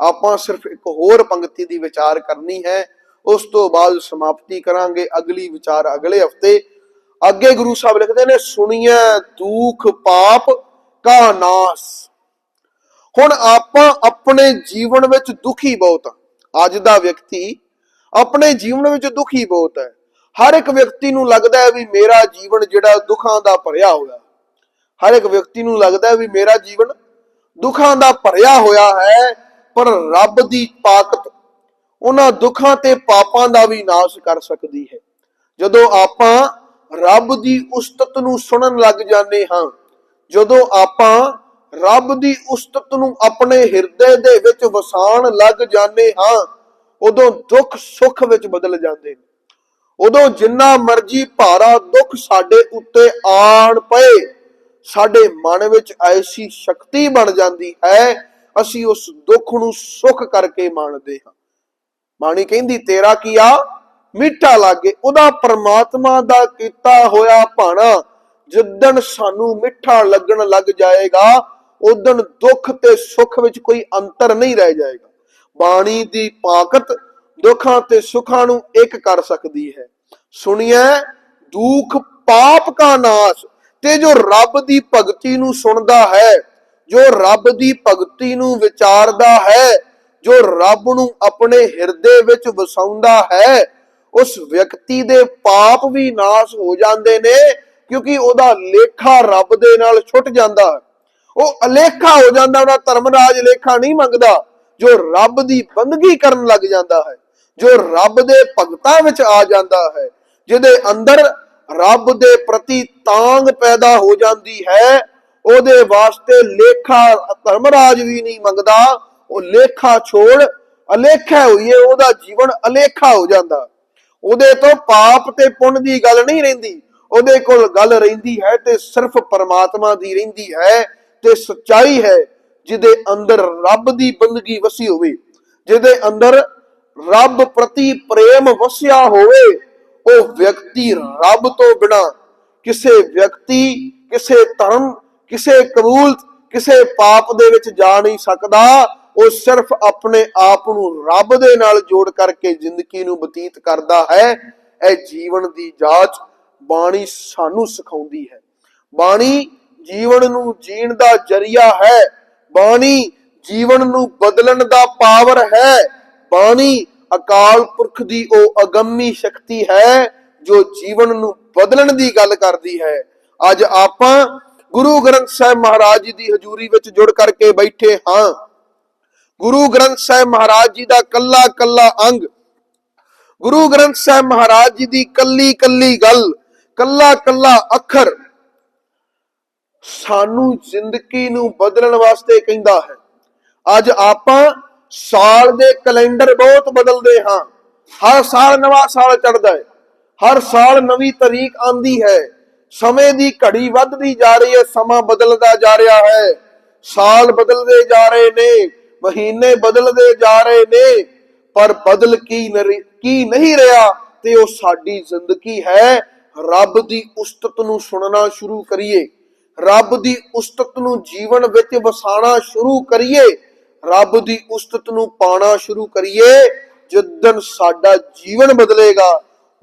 ਆਪਾਂ ਸਿਰਫ ਇੱਕ ਹੋਰ ਪੰਕਤੀ ਦੀ ਵਿਚਾਰ ਕਰਨੀ ਹੈ, ਉਸ ਤੋਂ ਬਾਅਦ ਸਮਾਪਤੀ ਕਰਾਂਗੇ। ਅਗਲੀ ਵਿਚਾਰ ਅਗਲੇ ਹਫ਼ਤੇ। ਅੱਗੇ ਗੁਰੂ ਸਾਹਿਬ ਲਿਖਦੇ ਨੇ, ਸੁਣੀਐ ਦੁਖ ਪਾਪ ਕਾ ਨਾਸ। ਹੁਣ ਆਪਾਂ ਆਪਣੇ ਜੀਵਨ ਵਿੱਚ ਦੁਖੀ ਬਹੁਤ ਅੱਜ ਦਾ ਵਿਅਕਤੀ ਆਪਣੇ ਜੀਵਨ ਵਿੱਚ ਦੁਖੀ ਬਹੁਤ ਹੈ। ਹਰ ਇੱਕ ਵਿਅਕਤੀ ਨੂੰ ਲੱਗਦਾ ਹੈ ਵੀ ਮੇਰਾ ਜੀਵਨ ਜਿਹੜਾ ਦੁੱਖਾਂ ਦਾ ਭਰਿਆ ਹੋਇਆ। ਹਰ ਇੱਕ ਵਿਅਕਤੀ ਨੂੰ ਲੱਗਦਾ ਹੈ ਵੀ ਮੇਰਾ ਜੀਵਨ ਦੁੱਖਾਂ ਦਾ ਭਰਿਆ ਹੋਇਆ ਹੈ, ਪਰ ਰੱਬ ਦੀ ਤਾਕਤ ਉਹਨਾਂ ਦੁੱਖਾਂ ਤੇ ਪਾਪਾਂ ਦਾ ਵੀ ਨਾਸ਼ ਕਰ ਸਕਦੀ ਹੈ। ਜਦੋਂ ਆਪਾਂ ਰੱਬ ਦੀ ਉਸਤਤ ਨੂੰ ਸੁਣਨ ਲੱਗ ਜਾਂਦੇ ਹਾਂ ਜਦੋਂ ਆਪਾਂ ਰੱਬ ਦੀ ਉਸਤਤ ਨੂੰ ਆਪਣੇ ਹਿਰਦੇ ਦੇ ਵਿੱਚ ਵਸਾਣ ਲੱਗ ਜਾਂਦੇ ਹਾਂ, ਉਦੋਂ ਦੁੱਖ ਸੁੱਖ ਵਿੱਚ ਬਦਲ ਜਾਂਦੇ ਨੇ। ਉਦੋਂ ਜਿੰਨਾ ਮਰਜ਼ੀ ਭਾਰਾ ਦੁੱਖ ਸਾਡੇ ਉੱਤੇ ਆਣ ਪਏ, ਸਾਡੇ ਮਨ ਵਿੱਚ ਐਸੀ ਸ਼ਕਤੀ ਬਣ ਜਾਂਦੀ ਹੈ, ਅਸੀਂ ਉਸ ਦੁੱਖ ਨੂੰ ਸੁੱਖ ਕਰਕੇ ਮੰਨਦੇ ਹਾਂ। ਬਾਣੀ ਕਹਿੰਦੀ, ਤੇਰਾ ਕੀ ਆ? ਮਿੱਠਾ ਲਾਗੇ। ਉਹਦਾ ਪਰਮਾਤਮਾ ਦਾ ਕੀਤਾ ਹੋਇਆ ਭਾਣਾ ਜਿੱਦਣ ਸਾਨੂੰ ਮਿੱਠਾ ਲੱਗਣ ਲੱਗ ਜਾਏਗਾ ਉਦਣ ਦੁੱਖ ਤੇ ਸੁੱਖ ਵਿੱਚ ਕੋਈ ਅੰਤਰ ਨਹੀਂ ਰਹਿ ਜਾਏਗਾ। ਬਾਣੀ ਦੀ ਤਾਕਤ ਦੁੱਖਾਂ ਤੇ ਸੁੱਖਾਂ ਨੂੰ ਇੱਕ ਕਰ ਸਕਦੀ ਹੈ। ਸੁਣੀਐ, ਦੁੱਖ ਪਾਪ ਕਾ ਨਾਸ਼, ਤੇ ਜੋ ਰੱਬ ਦੀ ਭਗਤੀ ਨੂੰ ਸੁਣਦਾ ਹੈ, ਜੋ ਰੱਬ ਦੀ ਭਗਤੀ ਨੂੰ ਵਿਚਾਰਦਾ ਹੈ, ਜੋ ਰੱਬ ਨੂੰ ਆਪਣੇ ਹਿਰਦੇ ਵਿੱਚ ਵਸਾਉਂਦਾ ਹੈ, ਉਸ ਵਿਅਕਤੀ ਦੇ ਪਾਪ ਵੀ ਨਾਸ਼ ਹੋ ਜਾਂਦੇ ਨੇ ਕਿਉਂਕਿ ਉਹਦਾ ਲੇਖਾ ਰੱਬ ਦੇ ਨਾਲ ਛੁੱਟ ਜਾਂਦਾ। ਉਹ ਅਲੇਖਾ ਹੋ ਜਾਂਦਾ, ਉਹਦਾ ਧਰਮਰਾਜ ਲੇਖਾ ਨਹੀਂ ਮੰਗਦਾ, ਜੋ ਰੱਬ ਦੀ ਬੰਦਗੀ ਕਰਨ ਲੱਗ ਜਾਂਦਾ ਹੈ, ਜੋ ਰੱਬ ਦੇ ਭਗਤਾਂ ਵਿੱਚ ਆ ਜਾਂਦਾ ਹੈ, ਜਿਹਦੇ ਅੰਦਰ ਰੱਬ ਦੇ ਪ੍ਰਤੀ ਤਾਂਗ ਪੈਦਾ ਹੋ ਜਾਂਦੀ ਹੈ, ਉਹਦੇ ਵਾਸਤੇ ਲੇਖਾ ਧਰਮਰਾਜ ਵੀ ਨਹੀਂ ਮੰਗਦਾ, ਉਹ ਲੇਖਾ ਛੋੜ, ਅਲੇਖਾ ਹੋਈਏ, ਉਹਦਾ ਜੀਵਨ ਅਲੇਖਾ ਹੋ ਜਾਂਦਾ। ਉਹਦੇ ਤੋਂ ਪਾਪ ਤੇ ਪੁੰਨ ਦੀ ਗੱਲ ਨਹੀਂ ਰਹਿੰਦੀ। ਉਹਦੇ ਕੋਲ ਗੱਲ ਰਹਿੰਦੀ ਹੈ ਤੇ ਸਿਰਫ ਪਰਮਾਤਮਾ ਦੀ ਰਹਿੰਦੀ ਹੈ ਤੇ ਸੱਚਾਈ ਹੈ, ਜਿਹਦੇ ਅੰਦਰ ਰੱਬ ਦੀ ਬੰਦਗੀ ਵਸੀ ਹੋਵੇ, ਜਿਹਦੇ ਅੰਦਰ ਰੱਬ ਪ੍ਰਤੀ ਪ੍ਰੇਮ ਵਸਿਆ ਹੋਵੇ, ਉਹ ਵਿਅਕਤੀ ਰੱਬ ਤੋਂ ਬਿਨਾ ਕਿਸੇ ਵਿਅਕਤੀ, ਕਿਸੇ ਧਰਮ, ਕਿਸੇ ਕਬੂਲ ਕਿਸੇ ਪਾਪ ਦੇ ਵਿੱਚ ਜਾ ਨਹੀਂ ਸਕਦਾ। ਉਹ ਸਿਰਫ ਆਪਣੇ ਆਪ ਨੂੰ ਰੱਬ ਦੇ ਨਾਲ ਜੋੜ ਕਰਕੇ ਜ਼ਿੰਦਗੀ ਨੂੰ ਬਤੀਤ ਕਰਦਾ ਹੈ। ਇਹ ਜੀਵਨ ਦੀ ਜਾਂਚ ਬਾਣੀ ਸਾਨੂੰ ਸਿਖਾਉਂਦੀ ਹੈ। ਬਾਣੀ ਜੀਵਨ ਨੂੰ ਜੀਣ ਦਾ ਜਰੀਆ ਹੈ। ਬਾਣੀ ਜੀਵਨ ਨੂੰ ਬਦਲਣ ਦਾ ਪਾਵਰ ਹੈ। ਬਾਣੀ ਅਕਾਲ ਪੁਰਖ ਦੀ ਉਹ ਅਗੰਮੀ ਸ਼ਕਤੀ ਹੈ, ਜੋ ਜੀਵਨ ਨੂੰ ਬਦਲਣ ਦੀ ਗੱਲ ਕਰਦੀ ਹੈ। ਅੱਜ ਆਪਾਂ ਗੁਰੂ ਗ੍ਰੰਥ ਸਾਹਿਬ ਮਹਾਰਾਜ ਜੀ ਦੀ ਹਜ਼ੂਰੀ ਵਿੱਚ ਜੁੜ ਕਰਕੇ ਬੈਠੇ ਹਾਂ। ਗੁਰੂ ਗ੍ਰੰਥ ਸਾਹਿਬ ਮਹਾਰਾਜ ਜੀ ਦਾ ਕੱਲਾ ਕੱਲਾ ਅੰਗ। ਗੁਰੂ ਗ੍ਰੰਥ ਸਾਹਿਬ ਮਹਾਰਾਜ ਜੀ ਦੀ ਕੱਲੀ ਕੱਲੀ ਗੱਲ ਕੱਲਾ ਕੱਲਾ ਅੱਖਰ ਸਾਨੂੰ ਜ਼ਿੰਦਗੀ ਨੂੰ ਬਦਲਣ ਵਾਸਤੇ ਕਹਿੰਦਾ ਹੈ। ਅੱਜ ਆਪਾਂ ਸਾਲ ਦੇ ਕੈਲੰਡਰ ਬਹੁਤ ਬਦਲਦੇ ਹਾਂ। ਹਰ ਸਾਲ ਨਵਾਂ ਸਾਲ ਚੜਦਾ ਹੈ। ਹਰ ਸਾਲ ਨਵੀਂ ਤਰੀਕ ਆਂਦੀ ਹੈ। ਸਮੇਂ ਦੀ ਘੜੀ ਵੱਧਦੀ ਜਾ ਰਹੀ ਹੈ। ਸਮਾਂ ਬਦਲਦਾ ਜਾ ਰਿਹਾ ਹੈ। ਸਾਲ ਬਦਲਦੇ ਜਾ ਰਹੇ ਨੇ। ਮਹੀਨੇ ਬਦਲਦੇ ਜਾ ਰਹੇ ਨੇ। ਪਰ ਬਦਲ ਕੀ ਕੀ ਨਹੀਂ ਰਿਹਾ ਤੇ ਉਹ ਸਾਡੀ ਜ਼ਿੰਦਗੀ ਹੈ। ਰੱਬ ਦੀ ਉਸਤਤ ਨੂੰ ਸੁਣਨਾ ਸ਼ੁਰੂ ਕਰੀਏ। ਰੱਬ ਦੀ ਉਸਤਤ ਨੂੰ ਜੀਵਨ ਵਿੱਚ ਵਸਾਣਾ ਸ਼ੁਰੂ ਕਰੀਏ। ਰੱਬ ਦੀ ਉਸਤਤ ਨੂੰ ਪਾਣਾ ਸ਼ੁਰੂ ਕਰੀਏ। ਜਿੱਦਣ ਸਾਡਾ ਜੀਵਨ ਬਦਲੇਗਾ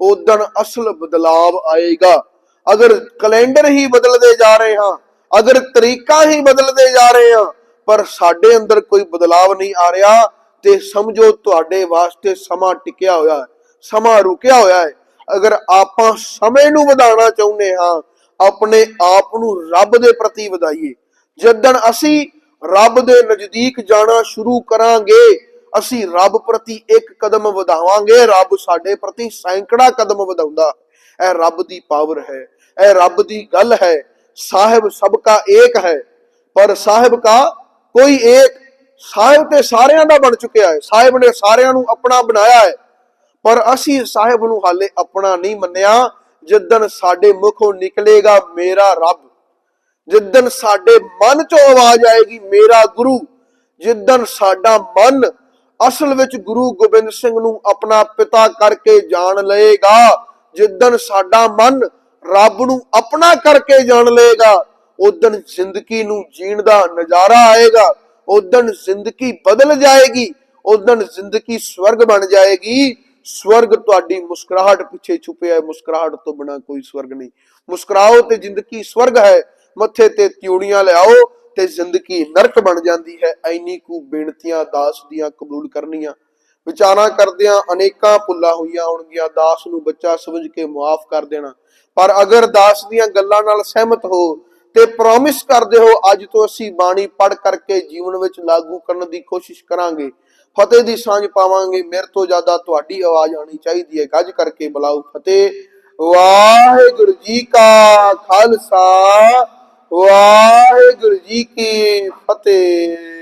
ਉਦਣ ਅਸਲ ਬਦਲਾਵ ਆਏਗਾ। ਅਗਰ ਕੈਲੰਡਰ ਹੀ ਬਦਲਦੇ ਜਾ ਰਹੇ ਹਾਂ, ਅਗਰ ਤਰੀਕਾ ਹੀ ਬਦਲਦੇ ਜਾ ਰਹੇ ਹਾਂ, ਪਰ ਸਾਡੇ ਅੰਦਰ ਕੋਈ ਬਦਲਾਵ ਨਹੀਂ ਆ ਰਿਹਾ ਤੇ ਸਮਝੋ ਤੁਹਾਡੇ ਵਾਸਤੇ ਸਮਾਂ ਟਿਕਿਆ ਹੋਇਆ ਹੈ, ਸਮਾਂ ਰੁਕਿਆ ਹੋਇਆ ਹੈ। ਅਗਰ ਆਪਾਂ ਸਮੇਂ ਨੂੰ ਵਧਾਉਣਾ ਚਾਹੁੰਦੇ ਹਾਂ, ਆਪਣੇ ਆਪ ਨੂੰ ਰੱਬ ਦੇ ਪ੍ਰਤੀ ਵਧਾਈਏ। ਜਿੱਦਣ ਅਸੀਂ ਰੱਬ ਦੇ ਨਜ਼ਦੀਕ ਜਾਣਾ ਸ਼ੁਰੂ ਕਰਾਂਗੇ, ਅਸੀਂ ਰੱਬ ਪ੍ਰਤੀ ਇੱਕ ਕਦਮ ਵਧਾਵਾਂਗੇ, ਰੱਬ ਸਾਡੇ ਪ੍ਰਤੀ ਸੈਂਕੜਾ ਕਦਮ ਵਧਾਉਂਦਾ। ਇਹ ਰੱਬ ਦੀ ਪਾਵਰ ਹੈ, ਇਹ ਰੱਬ ਦੀ ਗੱਲ ਹੈ। ਸਾਹਿਬ ਸਭ ਕਾ ਏਕ ਹੈ, ਪਰ ਸਾਹਿਬ ਕਾ ਕੋਈ ਏਕ ਸਾਹਿਬ ਤੇ ਸਾਰਿਆਂ ਦਾ ਬਣ ਚੁੱਕਿਆ ਹੈ। ਸਾਹਿਬ ਨੇ ਸਾਰਿਆਂ ਨੂੰ ਆਪਣਾ ਬਣਾਇਆ ਹੈ। ਪਰ ਅਸੀਂ ਸਾਹਿਬ ਨੂੰ ਹਾਲੇ ਆਪਣਾ ਨਹੀਂ ਮੰਨਿਆ। ਜਿੱਦਣ ਸਾਡੇ ਮੁਖੋਂ ਨਿਕਲੇਗਾ, ਮੇਰਾ ਰੱਬ। ਜਿੱਦਣ ਸਾਡੇ ਮਨ ਚੋਂ ਆਵਾਜ਼ ਆਏਗੀ, ਮੇਰਾ ਗੁਰੂ। ਜਿੱਦਣ ਸਾਡਾ ਮਨ ਅਸਲ ਵਿੱਚ ਗੁਰੂ ਗੋਬਿੰਦ ਸਿੰਘ ਨੂੰ ਆਪਣਾ ਪਿਤਾ ਕਰਕੇ ਜਾਣ ਲਏਗਾ, ਜਿੱਦਣ ਸਾਡਾ ਮਨ ਰੱਬ ਨੂੰ ਆਪਣਾ ਕਰਕੇ ਜਾਣ ਲਏਗਾ ਉਦੋਂ ਜ਼ਿੰਦਗੀ ਨੂੰ ਜੀਣ ਦਾ ਨਜ਼ਾਰਾ ਆਏਗਾ ਉਦੋਂ ਜ਼ਿੰਦਗੀ ਬਦਲ ਜਾਏਗੀ ਉਦੋਂ ਜ਼ਿੰਦਗੀ ਸਵਰਗ ਬਣ ਜਾਏਗੀ। ਸਵਰਗ ਤੁਹਾਡੀ ਮੁਸਕਰਾਹਟ ਪਿੱਛੇ ਛੁਪਿਆ ਹੈ, ਮੁਸਕਰਾਹਟ ਤੋਂ ਬਿਨਾ ਕੋਈ ਸਵਰਗ ਨਹੀਂ। ਮੁਸਕਰਾਓ ਤੇ ਜ਼ਿੰਦਗੀ ਸਵਰਗ ਹੈ, ਮੱਥੇ ਤੇ ਤਿਉੜੀਆਂ ਲਿਆਓ ਤੇ ਜ਼ਿੰਦਗੀ ਨਰਕ ਬਣ ਜਾਂਦੀ ਹੈ। ਐਨੀ ਕੁ ਬੇਨਤੀਆਂ ਦਾਸ ਦੀਆਂ ਕਬੂਲ ਕਰਨੀਆਂ। ਵਿਚਾਰਾਂ ਕਰਦਿਆਂ ਅਨੇਕਾਂ ਭੁੱਲਾਂ ਹੋਈਆਂ ਹੋਣਗੀਆਂ। ਦਾਸ ਨੂੰ ਬੱਚਾ ਸਮਝ ਕੇ ਮਾਫ ਕਰ ਦੇਣਾ। ਪਰ ਅਗਰ ਦਾਸ ਦੀਆਂ ਗੱਲਾਂ ਨਾਲ ਸਹਿਮਤ ਹੋ ਤੇ ਪ੍ਰੋਮਿਸ ਕਰਦੇ ਹੋ, ਅੱਜ ਤੋਂ ਅਸੀਂ ਬਾਣੀ ਪੜ੍ਹ ਕਰਕੇ ਜੀਵਨ ਵਿੱਚ ਲਾਗੂ ਕਰਨ ਦੀ ਕੋਸ਼ਿਸ਼ ਕਰਾਂਗੇ। ਫਤਿਹ ਦੀ ਸਾਂਝ ਪਾਵਾਂਗੇ। ਮੇਰੇ ਤੋਂ ਜ਼ਿਆਦਾ ਤੁਹਾਡੀ ਆਵਾਜ਼ ਆਣੀ ਚਾਹੀਦੀ ਹੈ। ਗੱਜ ਕਰਕੇ ਬੁਲਾਓ। ਫਤਿਹ। ਵਾਹਿਗੁਰੂ ਜੀ ਕਾ ਖਾਲਸਾ। ਵਾਹਿਗੁਰੂ ਜੀ ਕੀ ਫਤਿਹ।